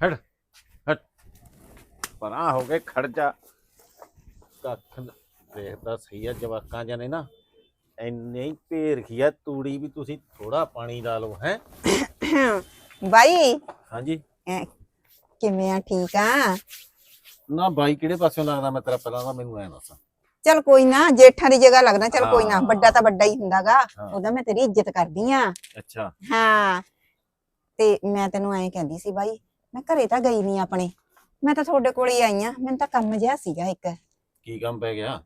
ਹਟ ਹਟ ਪਰਾਂ ਹੋ ਕੇ ਖੜ ਜਾ ਕੱਖ ਨ- ਦੇਖਦਾ ਸਹੀ ਆ ਜਵਾਕਾਂ ਜਾਂ ਨੇ। ਇੰਨੇ ਹੀ ਭੇਰ ਖਿਆ ਤੂੜੀ ਵੀ ਤੁਸੀਂ ਥੋੜਾ ਪਾਣੀ ਲਾ ਲਓ ਹੈ? ਬਾਈ? ਹਾਂਜੀ। ਕਿਵੇਂ ਆ? ਠੀਕ ਆ? ਨਾ ਬਾਈ ਕਿਹੜੇ ਪਾਸਿਓਂ ਲੱਗਦਾ ਮੈਂ ਤੇਰਾ ਪਹਿਲਾਂ ਤਾਂ ਮੈਨੂੰ ਐ ਦੱਸ। ਚਲ ਕੋਈ ਨਾ ਜੇਠਾਂ ਦੀ ਜਗ੍ਹਾ ਲੱਗਦਾ ਚਲ ਕੋਈ ਨਾ ਹਾਂ। ਵੱਡਾ ਤਾਂ ਵੱਡਾ ਹੀ ਹੁੰਦਾਗਾ। ਹਾਂ। ਉਹਦਾ ਮੈਂ ਤੇਰੀ ਇੱਜ਼ਤ ਕਰਦੀ ਆ। ਅੱਛਾ। ਹਾਂ। ਤੇ ਮੈਂ ਤੈਨੂੰ ਐਂ ਕਹਿੰਦੀ ਸੀ ਬਾਈ ਮੈਂ ਘਰੇ ਤਾਂ ਗਈ ਨਹੀਂ ਆਪਣੇ। ਮੈਂ ਤਾਂ ਤੁਹਾਡੇ ਕੋਲ ਹੀ ਆਈ ਆ। ਮੈਨੂੰ ਤਾਂ ਕੰਮ ਜਿਹਾ ਸੀਗਾ ਇੱਕ। ਕੀ ਕੰਮ ਪੈ ਗਿਆ?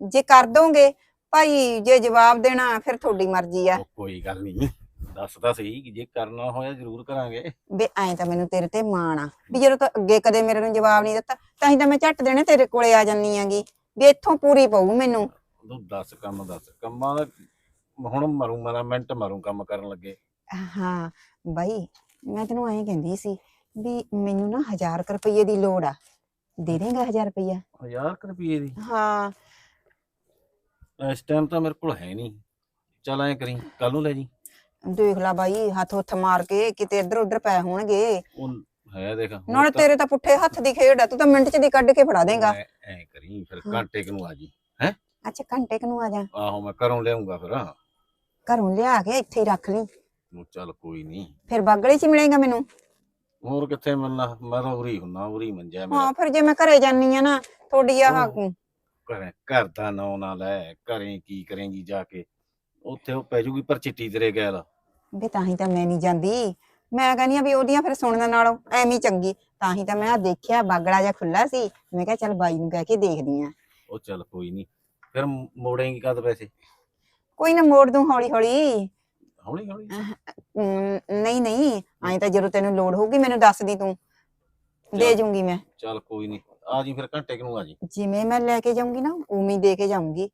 ਜੇ ਕਰ ਦੋਗੇ ਭਾਈ ਜੇ ਜਵਾਬ ਦੇਣਾ ਫਿਰ ਤੁਹਾਡੀ ਮਰਜ਼ੀ ਆ। ਉਹ ਕੋਈ ਗੱਲ ਨਹੀਂ। ਦੱਸ ਤਾਂ ਸਹੀ ਕਿ ਜੇ ਕਰਨਾ ਹੋਇਆ ਜ਼ਰੂਰ ਕਰਾਂਗੇ। ਵੀ ਐਂ ਤਾਂ ਮੈਨੂੰ ਤੇਰੇ ਤੇ ਮਾਣ ਆ। ਵੀ ਜਦੋਂ ਤੂੰ ਅੱਗੇ ਕਦੇ ਮੇਰੇ ਨੂੰ ਜਵਾਬ ਨਹੀਂ ਦਿੱਤਾ ਤਾਂ ਹੀ ਤਾਂ ਮੈਂ ਝੱਟ ਦੇਣੇ ਤੇਰੇ ਕੋਲੇ ਆ ਜੰਨੀ ਆਂਗੀ। ਵੀ ਇੱਥੋਂ ਪੂਰੀ ਪਊ ਮੈਨੂੰ। ਤੂੰ ਦੱਸ ਕੰਮ ਦੱਸ। ਕੰਮਾਂ ਦਾ ਹੁਣ ਮਰੂ ਮਰਾ ਮਿੰਟ ਮਰੂ ਕੰਮ ਕਰਨ ਲੱਗੇ। ਹਾਂ ਬਾਈ ਮੈਂ ਤੈਨੂੰ ਐਂ ਕਹਿੰਦੀ ਸੀ ਵੀ ਮੈਨੂੰ ਨਾ 1000 ਰੁਪਏ ਦੀ ਲੋੜ ਆ। ਦੇ ਦੇਂਗਾ 1000 ਰੁਪਇਆ 1000 ਰੁਪਏ ਦੀ? ਹਾਂ। ਇਸ ਟਾਈਮ ਤਾਂ ਮੇਰੇ ਕੋਲ ਹੈ ਨਹੀਂ। ਚੱਲ ਐ ਕਰੀ ਕੱਲ ਨੂੰ ਲੈ ਜੀ। ਦੇਖ ਲੈ ਬਾਈ ਹੱਥ ਹੁੱਥ ਮਾਰ ਕੇ ਕਿਤੇ ਇੱਧਰ ਉੱਧਰ ਪੈ ਹੋਣਗੇ। ਉਹ ਹੈ ਦੇਖ ਨਾਲੇ ਤੇਰੇ ਤਾਂ ਪੁੱਠੇ ਹੱਥ ਦੀ ਖੇਡ ਆ ਤੂੰ ਤਾਂ ਮਿੰਟ ਚ ਦੀ ਕੱਢ ਕੇ ਫੜਾ ਦੇਂਗਾ। ਐ ਕਰੀ ਫਿਰ ਹਾਂ। ਘੰਟੇ ਕੁ ਨੂੰ ਆ ਜੀ। ਅੱਛਾ ਘੰਟੇ ਕੁ ਨੂੰ ਆ ਜਾ। ਆਹੋ ਮੈਂ ਘਰੋਂ ਲਿਆਉਂਗਾ ਫਿਰ। ਘਰੋਂ ਲਿਆ ਕੇ ਇੱਥੇ ਹੀ ਰੱਖ ਲਈ। ਚੱਲ ਕੋਈ ਨਹੀਂ। ਫਿਰ ਬਾਗਲੇ ਚ ਹੀ ਮਿਲੇਗਾ ਮੈਨੂੰ। ਹੋਰ ਕਿੱਥੇ ਮਿਲਣਾ? ਮੈਂ ਤਾਂ ਉਰੀ ਹੁੰਨਾ ਉਰੀ ਮੰਜਿਆ ਮੇਰਾ। ਹਾਂ ਫਿਰ ਜੇ ਮੈਂ ਘਰੇ ਜਾਨੀ ਆ ਨਾ ਤੁਹਾਡੀ ਆਹ ਉਹ। ਘਰੇ ਘਰ ਦਾ ਨਾਂ ਨਾ ਲੈ ਘਰੇ ਕੀ ਕਰੇਂਗੀ ਜਾ ਕੇ? ਉੱਥੇ ਉਹ ਪੈ ਜੂਗੀ ਪਰ ਚਿੱਟੀ ਤੇਰੇ ਗੈਲ। ਵੀ ਤਾਂ ਹੀ ਤਾਂ ਮੈਂ ਨਹੀਂ ਜਾਂਦੀ। ਮੈਂ ਕਹਿੰਦੀ ਆ ਵੀ ਉਹਦੀਆਂ ਫਿਰ ਸੁਣਨ ਨਾਲੋਂ ਐਵੇਂ ਹੀ ਚੰਗੀ। ਤਾਂ ਹੀ ਤਾਂ ਮੈਂ ਆ ਦੇਖਿਆ ਬਾਗੜਾ ਜਿਹਾ ਖੁੱਲਾ ਸੀ। ਮੈਂ ਕਿਹਾ ਚੱਲ ਬਾਈ ਨੂੰ ਕਹਿ ਕੇ ਦੇਖਦੀ ਆ। ਉਹ ਚੱਲ ਕੋਈ ਨਹੀਂ ਫਿਰ ਮੋੜੇਂਗੀ ਕਦ ਪੈਸੇ? ਕੋਈ ਨਾ ਮੋੜ ਦੂੰ ਹੌਲੀ ਹੌਲੀ ਹੌਲੀ ਹੌਲੀ। ਅਮ, ਨਹੀਂ ਨਹੀਂ ਐਂ ਤਾਂ ਜਦੋਂ ਤੈਨੂੰ ਲੋੜ ਹੋਊਗੀ ਮੈਨੂੰ ਦੱਸ ਦੀ ਤੂੰ। ਦੇ ਚੱਲ। ਜੂੰਗੀ ਮੈਂ। ਚੱਲ ਕੋਈ ਨਹੀਂ। ਆ ਜੀ ਫਿਰ ਘੰਟੇ ਕੁ ਨੂੰ ਆ ਜੀ। ਜਿਵੇਂ ਮੈਂ ਲੈ ਕੇ ਜਾਊਂਗੀ ਨਾ ਉਵੇਂ ਹੀ ਦੇ ਕੇ ਜਾਊਂਗੀ।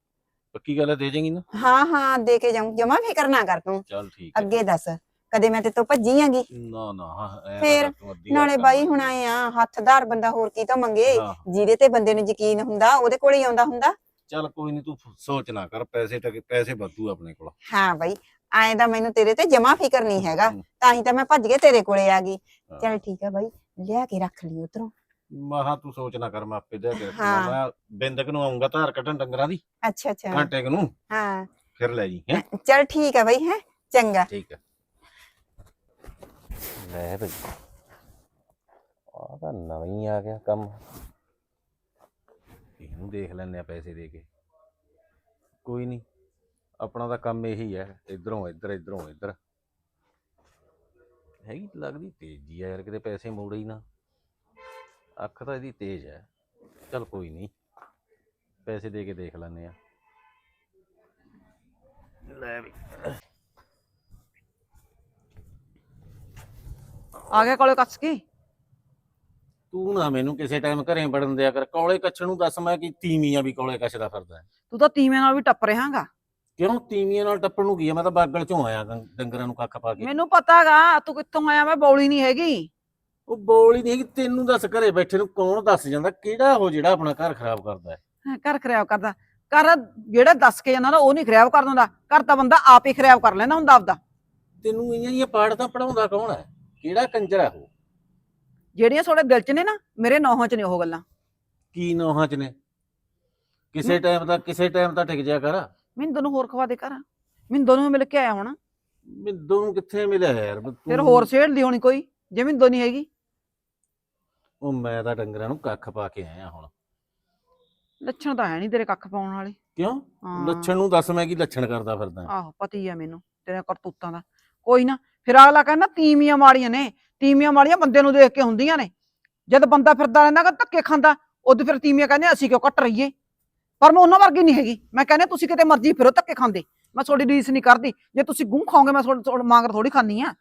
ਪੱਕੀ ਗੱਲ ਹੈ ਦੇ ਜਾਏਗੀ ਨਾ? ਹਾਂ ਹਾਂ ਦੇ ਕੇ ਜਾਊਂ ਜਮਾ ਫਿਕਰ ਨਾ ਕਰ ਤੂੰ। ਚੱਲ ਠੀਕ ਹੈ। ਅੱਗੇ ਦੱਸ ਕਦੇ ਮੈਂ ਤੇ ਤੋਂ ਭੱਜੀ ਆਂਗੀ? ਨਾ ਨਾ ਹਾਂ ਐਂ ਤਾਂ ਫੇਰ ਤੂੰ ਅੱਧੀ ਗੱਲ ਨਾਲੇ ਬਾਈ। ਹੁਣ ਆਏ ਆ ਹੱਥਦਾਰ ਬੰਦਾ ਹੋਰ ਕੀ ਤਾਂ ਮੰਗੇ? ਹਾਂ, ਜਿਹਦੇ ਤੇ ਬੰਦੇ ਨੂੰ ਯਕੀਨ ਹੁੰਦਾ ਉਹਦੇ ਕੋਲ ਹੀ ਆਉਂਦਾ ਹੁੰਦਾ। ਚੱਲ ਕੋਈ ਨਹੀਂ ਤੂੰ ਸੋਚ ਨਾ ਕਰ ਪੈਸੇ ਟਕੇ ਪੈਸੇ ਵਾਧੂ ਆਪਣੇ ਕੋਲ। ਹਾਂ ਬਾਈ ਐਂ ਦਾ ਮੈਨੂੰ ਤੇਰੇ ਤੇ ਜਮਾ ਫਿਕਰ ਨਹੀਂ ਹੈਗਾ। ਤਾਂ ਹੀ ਤਾਂ ਮੈਂ ਭੱਜ ਕੇ ਤੇਰੇ ਕੋਲੇ ਆ ਗਈ। ਹਾਂ। ਚੱਲ ਠੀਕ ਆ ਬਾਈ ਲਿਆ ਕੇ ਰੱਖ ਲਈ ਉਧਰੋਂ। ਮਹਾ ਤੂੰ ਸੋਚ ਨਾ ਕਰ ਮੈਂ ਆਪੇ ਦੇ। ਹਾਂ। ਮੈਂ ਬਿੰਦਕ ਨੂੰ ਆਉਂਗਾ ਧਾਰ ਕੱਢਣ ਡੰਗਰਾਂ ਦੀ ਅੱਛਾ ਅੱਛਾ। ਘੰਟੇ ਕੁ ਨੂੰ। ਹਾਂ। ਫਿਰ ਲੈ ਜੀ ਹੈ। ਚੱਲ ਠੀਕ ਆ ਬਾਈ ਹੈ। ਚੰਗਾ। ਠੀਕ ਹੈ ਲੈ ਬਈ। ਆ ਤਾਂ ਨਵੀਂ ਆ ਗਿਆ ਕੰਮ। ਇਹਨੂੰ ਦੇਖ ਲੈਣੇ ਆ ਪੈਸੇ ਦੇ ਕੇ। ਕੋਈ ਨਹੀਂ ਆਪਣਾ ਤਾਂ ਕੰਮ ਇਹੀ ਹੈ ਇਧਰੋਂ ਇੱਧਰ ਇਧਰੋਂ ਇੱਧਰ। ਹੈਗੀ ਲੱਗਦੀ ਤੇਜ਼ੀ ਆ ਯਾਰ ਕਿਤੇ ਪੈਸੇ ਮੋੜੇ ਹੀ ਨਾ। ਅੱਖ ਤਾਂ ਇਹਦੀ ਤੇਜ਼ ਹੈ। ਚਲ ਕੋਈ ਨਹੀਂ ਪੈਸੇ ਦੇ ਕੇ ਦੇਖ ਲੈਣੇ ਆ ਲੈ ਵੀ। ਆ ਗਿਆ ਕੋਲੇ ਕੱਸ ਕੀ? ਤੂੰ ਨਾ ਮੈਨੂੰ ਕਿਸੇ ਟਾਈਮ ਘਰੇ ਵੜਨ ਦਿਆ ਕਰ। ਕੌਲੇ ਕੱਛ ਨੂੰ ਦੱਸ ਮੈਂ ਕਿ ਤੀਵੀਆਂ ਵੀ ਕੌਲੇ ਕੱਛ ਦਾ ਫਿਰਦਾ ਹੈ। ਤੂੰ ਤਾਂ ਤੀਵੇਂ ਨਾਲ ਵੀ ਟੱਪ ਰਿਹਾਗਾ। ਕਿਉਂ ਤੀਵੀਆਂ ਨਾਲ ਟੱਪਣ ਨੂੰ ਕੀ ਆ? ਮੈਂ ਤਾਂ ਬਾਗਲ ਚੋਂ ਆਇਆ ਡੰ- ਡੰਗਰਾਂ ਨੂੰ ਕੱਖ ਪਾ ਕੇ। ਮੈਨੂੰ ਪਤਾਗਾ ਤੂੰ ਕਿੱਥੋਂ ਆਇਆ? ਮੈਂ ਬੌਲੀ ਨਹੀਂ ਹੈਗੀ। ਉਹ ਬੋਲ ਹੀ ਨਹੀਂ ਹੈਗੀ ਤੈਨੂੰ ਦੱਸ ਘਰੇ ਬੈਠੇ ਨੂੰ ਕੌਣ ਦੱਸ ਜਾਂਦਾ? ਕਿਹੜਾ ਉਹ ਜਿਹੜਾ ਆਪਣਾ ਘਰ ਖਰਾਬ ਕਰਦਾ? ਹੈ ਹੈਂ, ਘਰ ਖਰਾਬ ਕਰਦਾ। ਘਰ ਜਿਹੜਾ ਦੱਸ ਕੇ ਜਾਂਦਾ ਨਾ ਉਹ ਨਹੀਂ ਖਰਾਬ ਕਰ ਦਿੰਦਾ। ਘਰ ਤਾਂ ਬੰਦਾ ਆਪ ਹੀ ਖਰਾਬ ਕਰ ਲੈਂਦਾ ਹੁੰਦਾ ਆਪਦਾ। ਤੈਨੂੰ ਇਹੀਆਂ ਜਿਹੀਆਂ ਪਾੜ ਤਾਂ ਪੜਾਉਂਦਾ ਕੌਣ ਹੈ? ਕਿਹੜਾ ਕੰਜਰ ਹੈ ਉਹ? ਜਿਹੜੀਆਂ ਤੁਹਾਡੇ ਦਿਲ 'ਚ ਨੇ ਨਾ ਮੇਰੇ ਨੌਹਾਂ 'ਚ ਨੇ ਉਹ ਗੱਲਾਂ। ਕੀ ਨੋਹਾਂ ਚ ਨੇ? ਕਿਸੇ ਟਾਈਮ ਤਾਂ ਕਿਸੇ ਟਾਈਮ ਤਾਂ ਟਿਕ ਜਾ ਕਰ। ਮੈਨੂੰ ਤੈਨੂੰ ਹੋਰ ਖਵਾ ਦੇ ਘਰ। ਮੈਨੂੰ ਦੋਨੋਂ ਮਿਲ ਕੇ ਆਇਆ ਹੋਣਾ। ਮਿੰਦੋ ਨੂੰ ਕਿੱਥੇ ਮਿਲਿਆ ਯਾਰ? ਤੂੰ- ਫਿਰ ਹੋਰ ਸੇੜ ਦੀ ਹੋਣੀ ਕੋਈ ਜੇ ਮੈਨੂੰ ਨਹੀਂ ਹੈਗੀ। ਉਹ ਮੈਂ ਤਾਂ ਡੰਗਰਾਂ ਨੂੰ ਕੱਖ ਪਾ ਕੇ ਆਇਆ ਹੁਣ। ਲੱਛਣ ਤਾਂ ਹੈ ਨਹੀਂ ਤੇਰੇ ਕੱਖ ਪਾਉਣ ਵਾਲੇ। ਕਿਉਂ? ਹਾਂ। ਲੱਛਣ ਨੂੰ ਦੱਸ ਮੈਂ ਕੀ ਲੱਛਣ ਕਰਦਾ ਫਿਰਦਾ। ਆਹੋ ਪਤੀ ਆ ਮੈਨੂੰ ਤੇਰੇ ਕਰਤੂਤਾਂ ਦਾ। ਕੋਈ ਨਾ ਫਿਰ ਅਗਲਾ ਕਹਿੰਦਾ ਤੀਵੀਆਂ ਮਾੜੀਆਂ ਨੇ। ਤੀਵੀਆਂ ਮਾੜੀਆਂ ਬੰਦੇ ਨੂੰ ਦੇਖ ਕੇ ਹੁੰਦੀਆਂ ਨੇ। ਜਦ ਬੰਦਾ ਫਿਰਦਾ ਰਹਿੰਦਾ ਕਿ ਧੱਕੇ ਖਾਂਦਾ ਉਦੋਂ ਫਿਰ ਤੀਵੀਆਂ ਕਹਿੰਦੇ ਅਸੀਂ ਕਿਉਂ ਕੱਟ ਰਹੀਏ? ਪਰ ਮੈਂ ਉਹਨਾਂ ਵਰਗੀ ਨਹੀਂ ਹੈਗੀ। ਮੈਂ ਕਹਿੰਦਾ ਤੁਸੀਂ ਕਿਤੇ ਮਰਜ਼ੀ ਫਿਰੋ ਧੱਕੇ ਖਾਂਦੇ। ਮੈਂ ਤੁਹਾਡੀ ਰੀਸ ਨਹੀਂ ਕਰਦੀ। ਜੇ ਤੁਸੀਂ ਗੂੰ ਖਾਓਗੇ ਮੈਂ ਤੁਹਾਡੇ ਮਾਂਗਰ ਥੋੜੀ ਖਾਨੀ ਆ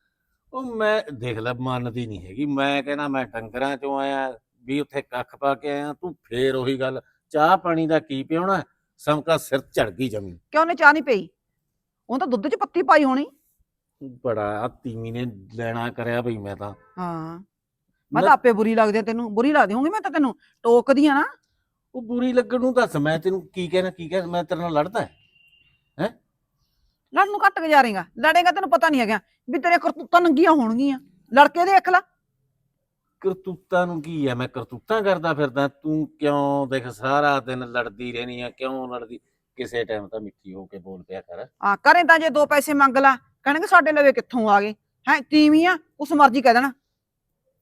ਉਹ ਮੈਂ ਦੇਖ ਲੈ ਮੰਨਦੀ ਨਹੀਂ ਹੈਗੀ। ਮੈਂ ਕਹਿੰਦਾ ਮੈਂ ਡੰਗਰਾਂ ਚੋਂ ਆਇਆ ਵੀ ਉੱਥੇ ਕੱਖ ਪਾ ਕੇ ਆਇਆ ਤੂੰ ਫੇਰ ਉਹੀ ਗੱਲ। ਚਾਹ ਪਾਣੀ ਦਾ ਕੀ ਪਿਉਣਾ? ਸਮਕਾ ਸਿਰ ਚੜ ਗਈ ਜਮੀ। ਕਿਉਂ ਨੇ ਚਾਹ ਨਹੀਂ ਪਈ? ਉਹ ਤਾਂ ਦੁੱਧ 'ਚ ਪੱਤੀ ਪਾਈ ਹੋਣੀ। ਬੜਾ ਆ ਤੀਮੀ ਨੇ ਲੈਣਾ ਕਰਿਆ ਬਈ ਮੈਂ ਤਾਂ। ਹਾਂ। ਮੈਂ ਤਾਂ ਆਪੇ ਬੁਰੀ ਲੱਗਦੀ ਤੈਨੂੰ। ਬੁਰੀ ਲੱਗਦੀ ਹੋਊਗੀ ਮੈਂ ਤਾਂ ਤੈਨੂੰ। ਟੋਕਦੀ ਆ ਨਾ। ਉਹ ਬੁਰੀ ਲੱਗਣ ਨੂੰ ਦੱਸ ਮੈਂ ਤੈਨੂੰ ਕੀ ਕਹਿਣਾ ਕੀ ਕਹਿ ਮੈਂ ਤੇਰੇ ਨਾਲ ਲੜਦਾ ਲੜ ਨੂੰ ਕੱਟ ਕੇ ਜਾ ਰਹੇਗਾ ਲੜੇਗਾ ਤੈਨੂੰ ਪਤਾ ਨਹੀਂ ਹੈਗਾ ਵੀ ਤੇਰੇ ਕਰਤੂਤਾਂ ਨੰਗੀਆਂ ਹੋਣਗੀਆਂ। ਲੜ ਕੇ ਦੇਖ ਲੈ। ਕਰਤੂਤਾਂ ਨੂੰ ਕੀ ਆ? ਮੈਂ ਕਰਤੂਤਾਂ ਕਰਦਾ ਫਿਰਦਾ ਤੂੰ ਕਿਉਂ ਦੇਖ ਸਾਰਾ ਦਿਨ ਲੜਦੀ ਰਹਿਣੀ ਆ? ਕਿਉਂ ਲੜਦੀ? ਕਿਸੇ ਟਾਈਮ ਤਾਂ ਮਿੱਠੀ ਹੋ ਕੇ ਬੋਲ ਪਿਆ ਕਰ। ਆ ਕਰੇ ਤਾਂ ਜੇ ਦੋ ਪੈਸੇ ਮੰਗ ਲਾ। ਕਹਿਣਗੇ ਸਾਡੇ ਲਵੇ ਕਿੱਥੋਂ ਆ ਗਏ? ਹੈ ਤੀਵੀਂ ਆ ਉਸ ਮਰਜ਼ੀ ਕਹਿ ਦੇਣਾ।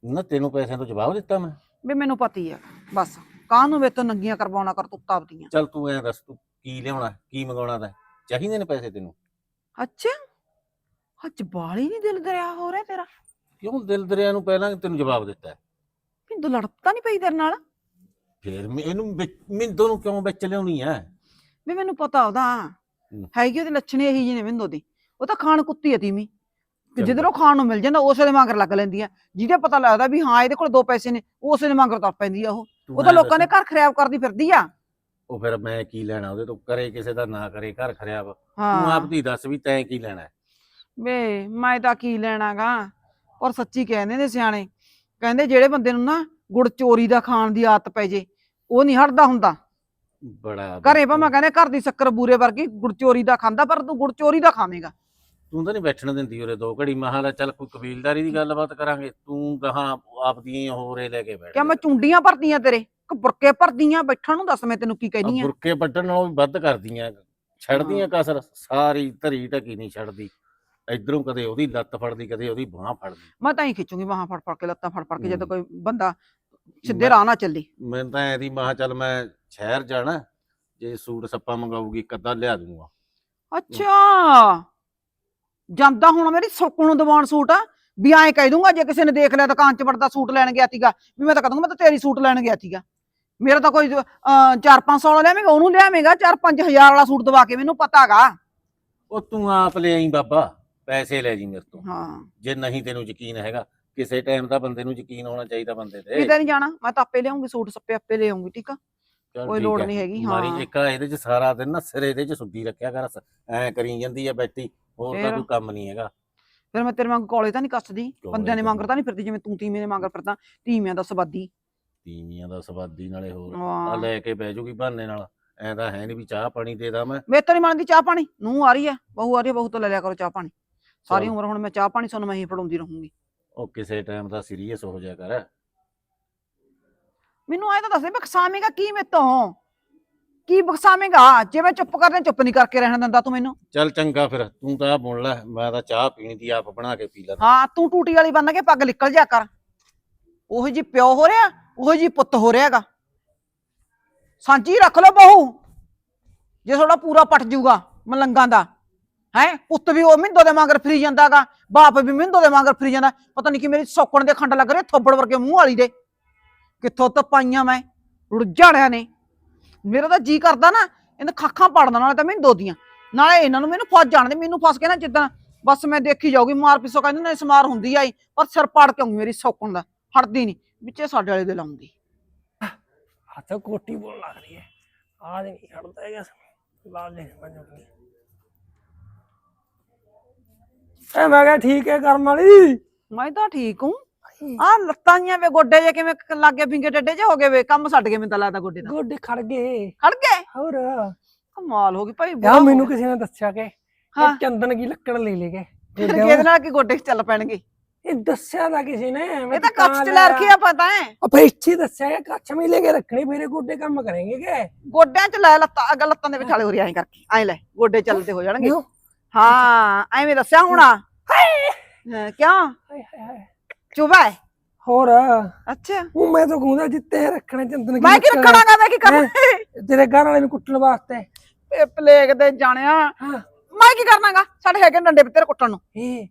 ਨਾ ਤੈਨੂੰ ਪੈਸਿਆਂ ਤੋਂ ਜਵਾਬ ਦਿੱਤਾ ਮੈਂ। ਵੀ ਮੈਨੂੰ ਪਤੀ ਆ ਬਸ। ਕਾਹਨੂੰ ਵੇ ਤੋਂ ਨੰਗੀਆਂ ਕਰਵਾਉਣਾ ਕਰ ਤੁੱਤਾ ਆਪਦੀਆਂ? ਚੱਲ ਤੂੰ ਐਂ ਦੱਸ ਤੂੰ ਕੀ ਲਿਆਉਣਾ ਕੀ ਮੰਗਾਉਣਾ ਤਾਂ? ਚਾਹੀਦੇ ਨੇ ਪੈਸੇ ਤੈਨੂੰ? ਅੱਛਾ। ਅੱਜ ਬਾਲੀ ਨਹੀਂ ਦਿਲ ਦਰਿਆ ਹੋ ਰਿਹਾ ਤੇਰਾ। ਕਿਉਂ ਦਿਲ ਦਰਿਆ ਨੂੰ ਪਹਿਲਾਂ ਤੈਨੂੰ ਜਵਾਬ ਦਿੱਤਾ? ਪਿੰਦੂ ਲੜਤਾ ਨਹੀਂ ਪਈ ਤੇਰੇ ਨਾਲ? ਫੇਰ ਮੈਂ ਇਹਨੂੰ ਵਿੱਚ- ਮਿੰਦੋ ਨੂੰ ਕਿਉਂ ਵਿੱਚ ਲਿਆਉਣੀ ਆ ਵੀ ਮੈਨੂੰ ਪਤਾ ਉਹਦਾ। ਹੈਗੀ ਉਹਦੇ ਲੱਛਣ ਇਹੀ ਜਿਹੇ ਨੇ ਮਿੰਦੋ ਦੇ। ਉਹ ਤਾਂ ਖਾਣ ਕੁੱਤੀ ਆ ਤੀਵੀਂ। ਕਿ ਚੰਗਾ। ਜਿੱਧਰੋਂ ਖਾਣ ਨੂੰ ਮਿਲ ਜਾਂਦਾ ਉਸੇ ਦੇ ਮਗਰ ਲੱਗ ਲੈਂਦੀ ਆ ਜਿਹਦੇ ਪਤਾ ਲੱਗਦਾ ਵੀ ਹਾਂ ਇਹਦੇ ਕੋਲ ਦੋ ਪੈਸੇ ਨੇ ਉਸੇ ਦੇ ਮਗਰ ਤੁਰ ਪੈਂਦੀ ਆ ਉਹ। ਤੂੰ ਉਹ ਤਾਂ ਲੋਕਾਂ ਦੇ ਘਰ ਖਰਾਬ ਕਰਦੀ ਫਿਰਦੀ ਆ। ਉਹ ਫਿਰ ਮੈਂ ਕੀ ਲੈਣਾ ਉਹਦੇ ਤੋਂ? ਕਰੇ ਕਿਸੇ ਦਾ ਨਾ ਕਰੇ ਘਰ ਖਰਿਆਬ ਤੂੰ ਆਪ ਦੀ ਦੱਸ ਵੀ ਤੈਂ ਕੀ ਲੈਣਾ? ਵੇ ਮੈਂ ਤਾਂ ਕੀ ਲੈਣਾਗਾ? ਪਰ ਸੱਚੀ ਕਹਿੰਦੇ ਨੇ ਸਿਆਣੇ ਕਹਿੰਦੇ ਜਿਹੜੇ ਬੰਦੇ ਨੂੰ ਨਾ ਗੁੜ ਚੋਰੀ ਦਾ ਖਾਣ ਦੀ ਆਦਤ ਪੈ ਜੇ ਉਹ ਨਹੀਂ ਹਟਦਾ ਹੁੰਦਾ। ਬੜਾ ਘਰੇ ਭਾਵੇਂ ਕਹਿੰਦੇ ਘਰ ਦੀ ਸ਼ੱਕਰ ਬੂਰੇ ਵਰਗੀ ਗੁੜ ਚੋਰੀ ਦਾ ਖਾਂਦਾ ਪਰ ਤੂੰ ਗੁੜ ਚੋਰੀ ਦਾ ਖਾਵੇਂਗਾ। ਤੂੰ ਤਾਂ ਨਹੀਂ ਬੈਠਣ ਦਿੰਦੀ ਉਰੇ ਦੋ ਘੜੀ। ਮਹਾਲਾ ਚੱਲ ਕੋਈ ਕਬੀਲਦਾਰੀ ਦੀ ਗੱਲਬਾਤ ਕਰਾਂਗੇ। ਤੂੰ ਗਾਹਾਂ ਆਪਦੀਆਂ ਹੋਰੇ ਲੈ ਕੇ ਬੈਠ ਕਿ ਮੈਂ। ਚੁੰਡੀਆਂ ਭਰਦੀਆਂ ਤੇਰੇ? ਕਿ ਬੁਰਕੇ ਭਰਦੀਆਂ? ਬੈਠਣ ਨੂੰ ਦੱਸ ਮੈਂ ਤੈਨੂੰ ਕੀ ਕਹਿਨੀ ਆ। ਬੁਰਕੇ ਵੱਢਣ ਨਾਲੋਂ ਵੀ ਵੱਧ ਕਰਦੀਆਂ। ਛੱਡਦੀਆਂ ਕਸਰ। ਸਾਰੀ ਧਰੀ ਢਕੀ ਨਹੀਂ ਛੱਡਦੀ। ਇਧਰੋਂ ਕਦੇ ਉਹਦੀ ਲੱਤ ਫੜਦੀ ਕਦੇ ਉਹਦੀ ਬਾਹ ਫੜਦੀ। ਮੈਂ ਤਾਂ ਹੀ ਖਿੱਚੂਗੀ ਬਾਹਾਂ ਫੜ ਫੜ ਕੇ ਲੱਤਾਂ ਫੜ ਫੜ ਕੇ ਜਦੋਂ। ਕੋਈ ਬੰਦਾ ਸਿੱਧੇ ਰਾਹ ਨਾ ਚੱਲੇ। ਮੈਂ ਤਾਂ ਐਦੀ ਮਾਂ ਚੱਲ ਮੈਂ ਸ਼ਹਿਰ ਜਾਣਾ। ਜੇ ਸੂਟ ਸੱਪਾ ਮੰਗਾਊਗੀ ਕੱਦਾ ਲਿਆ ਦੂੰਗਾ। ਅੱਛਾ। ਜਾਂਦਾ ਹੁਣ ਮੇਰੀ ਸੁੱਕ ਨੂੰ ਦਿਵਾਉਣ ਸੂਟ ਵੀ ਐਂ ਕਹਿ ਦੂੰਗਾ ਜੇ ਕਿਸੇ ਨੇ ਦੇਖ ਲਿਆ ਦੁਕਾਨ 'ਚ ਵੜਦਾ ਸੂਟ ਲੈਣ ਗਿਆ ਸੀਗਾ ਵੀ ਮੈਂ ਤਾਂ ਕਹ ਦੂੰਗਾ ਮੈਂ ਤਾਂ ਤੇਰੀ ਸੂਟ ਲੈਣ ਗਿਆ ਸੀਗਾ। ਮੇਰਾ ਤਾਂ ਕੋਈ 4-500 ਵਾਲਾ ਲਿਆਵੇਂਗਾ ਉਹਨੂੰ ਲਿਆਵੇਂਗਾ 4-5000 ਵਾਲਾ ਸੂਟ ਦਵਾ ਕੇ ਮੈਨੂੰ ਪਤਾਗਾ ਉਹ ਤੂੰ ਆਪ ਲੈ ਆਈ ਬਾਬਾ ਪੈਸੇ ਲੈ ਜੀ ਮੇਰੇ ਤੋਂ। ਹਾਂ। ਜੇ ਨਹੀਂ ਤੈਨੂੰ ਯਕੀਨ ਹੈਗਾ ਕਿਸੇ ਟਾਈਮ ਤਾਂ ਬੰਦੇ ਨੂੰ ਯਕੀਨ ਹੋਣਾ ਚਾਹੀਦਾ ਬੰਦੇ ਤੇ। ਕਿਤੇ ਨਹੀਂ ਜਾਣਾ ਮੈਂ ਤਾਂ ਆਪੇ ਲਿਆਉਂਗੀ ਸੂਟ ਸੱਪੇ ਆਪੇ ਲਿਆਉਂਗੀ ਠੀਕ ਆ? ਕੋਈ ਲੋੜ। ਨਹੀਂ ਹੈਗੀ, ਮਾਰੀ ਹਾਂ। ਇੱਕ ਇਹਦੇ ਚ ਸਾਰਾ ਦਿਨ ਨਾ ਸਿਰੇ ਇਹਦੇ ਚ ਸੁੱਧੀ ਰੱਖਿਆ ਕਰ ਐ ਕਰੀ ਜਾਂਦੀ ਆ ਬੈਠੀ। ਹੋਰ ਤਾਂ ਫੇਰ? ਕੋਈ ਕੰਮ ਨਹੀਂ ਹੈਗਾ। ਫਿਰ ਮੈਂ ਤੇਰੇ ਵਾਂਗ ਕੋਲੇ ਤਾਂ ਨਹੀਂ ਕੱਸਦੀ ਕੋਲੇ ਬੰਦਿਆਂ ਨੇ ਤਾਂ ਮੰਗਰ ਤਾਂ ਨਹੀਂ ਫਿਰਦੀ ਜਿਵੇਂ ਤੂੰ ਤੀਵੇਂ ਦੇ ਮੰਗਰ ਫਿਰਦਾ ਤੀਵਿਆਂ ਦਾ ਸਵਾਦੀ। ਤੀਵੀਆਂ ਦਾ ਸਵਾਦੀ ਨਾਲੇ ਹੋਰ ਆ ਵਾਹ ਲੈ ਕੇ ਬਹਿ ਜੂਗੀ ਬਹਾਨੇ ਨਾਲ ਐ ਤਾਂ ਹੈ ਨਹੀਂ ਵੀ ਚਾਹ ਪਾਣੀ ਦੇ ਦਾਂ ਮੈਂ। ਮੇਰੇ ਤੋਂ ਨਹੀਂ ਮੰਨਦੀ ਚਾਹ ਪਾਣੀ ਨੂੰ ਆ ਰਹੀ ਹੈ ਬਹੂ ਆ ਰਹੀ ਹੈ ਬਹੂ ਤੋਂ ਲੈ ਲਿਆ ਕਰੋ ਚਾਹ ਪਾਣੀ। ਸਾਰੀ ਚਲੋ। ਉਮਰ ਹੁਣ ਮੈਂ ਚਾਹ ਪਾਣੀ ਤੁਹਾਨੂੰ ਮੈਂ ਹੀ ਫੜਾਉਂਦੀ ਰਹੂੰਗੀ। ਉਹ ਕਿਸੇ ਟਾਈਮ ਦਾ ਸੀਰੀਅਸ ਹੋ ਜਾ ਕਰ। ਮੈਨੂੰ ਐ ਤਾਂ ਦੱਸ ਦੇ ਬਖਸਾਵੇਂਗਾ ਕੀ ਮੇਰੇ ਤੋਂ? ਕੀ ਬਖਸਾਵੇਂਗਾ? ਜੇ ਮੈਂ ਚੁੱਪ ਕਰਦੇ ਚੁੱਪ ਨਹੀਂ ਕਰਕੇ ਰਹਿਣ ਦਿੰਦਾ ਤੂੰ ਮੈਨੂੰ। ਚੱਲ ਚੰਗਾ ਫਿਰ ਤੂੰ ਤਾਂ ਆਹ ਬੁਣ ਲੈ ਮੈਂ ਤਾਂ ਚਾਹ ਪੀਣੀ ਦੀ ਆਪ ਬਣਾ ਕੇ ਪੀ ਲੈਂਦਾ। ਹਾਂ ਤੂੰ ਟੂਟੀ ਵਾਲੀ ਬੰਨ ਕੇ ਪੱਗ ਨਿਕਲ ਜਾ ਕਰ। ਉਹੋ ਜੀ ਪਿਓ ਹੋ ਰਿਹਾ ਉਹੋ ਜੀ ਪੁੱਤ ਹੋ ਰਿਹਾਗਾ ਸਾਂਝੀ ਰੱਖ ਲੋ ਬਹੂ। ਜੇ ਥੋੜਾ ਪੂਰਾ ਪਟ ਜੂਗਾ ਮਲੰਗਾਂ ਦਾ ਹੈ? ਪੁੱਤ ਵੀ ਉਹ ਮਿੰਦੋ ਦੇ ਮਗਰ ਫਰੀ ਜਾਂਦਾਗਾ ਬਾਪ ਵੀ ਮਿੰਦੋ ਦੇ ਮਗਰ ਫਰੀ ਜਾਂਦਾ। ਪਤਾ ਨਹੀਂ ਕਿ ਮੇਰੀ ਸੌਕਣ ਦੇ ਖੰਡ ਲੱਗ ਰਹੇ ਥੱਬੜ ਵਰਗੇ ਮੂੰਹ ਵਾਲੀ ਦੇ। ਕਿੱਥੋਂ ਤਪਾਈਆਂ ਮੈਂ ਰੁੜ ਜਾੜਿਆ ਨੇ। ਮੇਰਾ ਤਾਂ ਜੀ ਕਰਦਾ ਨਾ ਇਹਨਾਂ ਖਾਖਾਂ ਪਾੜਨ ਨਾਲੇ ਤਾਂ ਮਿੰਦੋ ਦੀਆਂ। ਨਾਲੇ ਇਹਨਾਂ ਨੂੰ ਮੈਨੂੰ ਫਸ ਜਾਣਦੇ ਮੈਨੂੰ ਫਸ ਕੇ ਨਾ ਜਿੱਦਾਂ ਬਸ ਮੈਂ ਦੇਖੀ ਜਾਊਗੀ ਮਾਰ ਪਿੱਛੋਂ ਕਹਿੰਦੇ ਨੇ ਸਮਾਰ ਹੁੰਦੀ ਆਈ ਪਰ ਸਿਰ ਪਾੜ ਕੇ ਆਉਂਗੀ ਮੇਰੀ ਸੌਕਣ ਦਾ ਹਟਦੀ ਨਹੀਂ ਵਿੱਚੇ ਸਾਡੇ ਵਾਲੇ ਦੇ ਲਾਉਂਦੀ। ਹੱਥ ਕੋਟੀ ਬੋਲ ਲੱਗ ਰਹੀ ਹੈ। ਆ ਨਹੀਂ ਹਟਦਾ ਹੈਗਾ ਲਾ ਲੈ ਮੈਨੂੰ ਐ ਮੈਂ ਕਿਹਾ ਠੀਕ ਹੈ ਕਰਮ ਵਾਲੀ। ਮੈਂ ਤਾਂ ਠੀਕ ਹੂੰ। ਆ ਲੱਤਾਂ ਜੀਆਂ ਵੇ ਗੋਡੇ ਜੇ ਕਿਵੇਂ ਕ- ਲੱਗੇ ਫਿੰਗੇ ਟੱਡੇ ਜੇ ਹੋ ਗਏ ਵੇ ਕੰਮ ਛੱਡ ਗਏ ਮੈਨੂੰ ਤਾਂ ਲੱਗਦਾ ਗੋਡੇ ਦਾ। ਗੋਡੇ ਖੜ ਗਏ। ਖੜ ਗਏ? ਹੋਰ। ਕਮਾਲ ਹੋ ਗਈ ਭਾਈ ਯਾ ਬੁਰਾ ਮੈਨੂੰ ਹੋ ਕਿਸੇ ਨੇ ਦੱਸਿਆ ਕਿ ਹਾਂ। ਚੰਦਨ ਕੀ ਲੱਕੜ ਲੈ ਲੈ ਕੇ। ਫਿਰ ਕਿਹਦੇ ਨਾਲ ਕੀ ਗੋਡੇ ਚੱਲ ਪੈਣਗੇ? ਇਹ ਦੱਸਿਆ ਤਾਂ ਕਿਸੇ ਨੇ ਇਹ ਤਾਂ ਕੱਚ ਚ ਲੈ ਰੱਖਿਆ ਪਤਾ ਹੈ ਅਬੇ ਇੱਥੇ ਦੱਸਿਆ ਕਿ ਕੱਚ ਮੇ ਲੈ ਕੇ ਰੱਖਣੀ ਮੇਰੇ ਗੋਡੇ ਕੰਮ ਕਰਨਗੇ ਕਿ? ਗੋਡਿਆਂ ਚ ਲੈ ਲੱਤਾਂ ਅਗਲ ਲੱਤਾਂ ਦੇ ਵਿਚਾਲੇ ਹੋ ਰਹੀ ਐਂ ਕਰਕੇ। ਐਂ ਲੈ ਗੋਡੇ ਚੱਲਦੇ ਹੋ ਜਾਣਗੇ। ਕਿਉਂ? ਹਾਂ ਐਵੇਂ ਦੱਸਿਆ ਹੋਣਾ। ਹਾਂ, ਕਿਉਂ? ਹਾਏ ਹਾਏ ਹਾਏ। ਚੁਬਾ ਹੈ ਹੋਰ। ਅੱਛਾ। ਉਹ ਮੈਂ ਤਾਂ ਕਹੂੰਦਾ ਜਿੱਤੇ ਰੱਖਣੇ ਚੰਦਨ ਕੀ ਮੈਂ ਕੀ। ਰੱਖਣਾਗਾ ਮੈਂ ਕੀ ਕਰਨਾ ਤੇਰੇ ਘਰ ਵਾਲੇ ਨੂੰ ਕੁੱਟਣ ਵਾਸਤੇ। ਇਹ ਪਲੇਗ ਦੇ ਜਾਣਿਆ। ਮੈਂ ਕੀ ਕਰਨਾਗਾ? ਸਾਡੇ ਹੈਗੇ ਡੰਡੇ ਪਿੱਤਰ ਕੁੱਟਣ ਨੂੰ। ਇਹ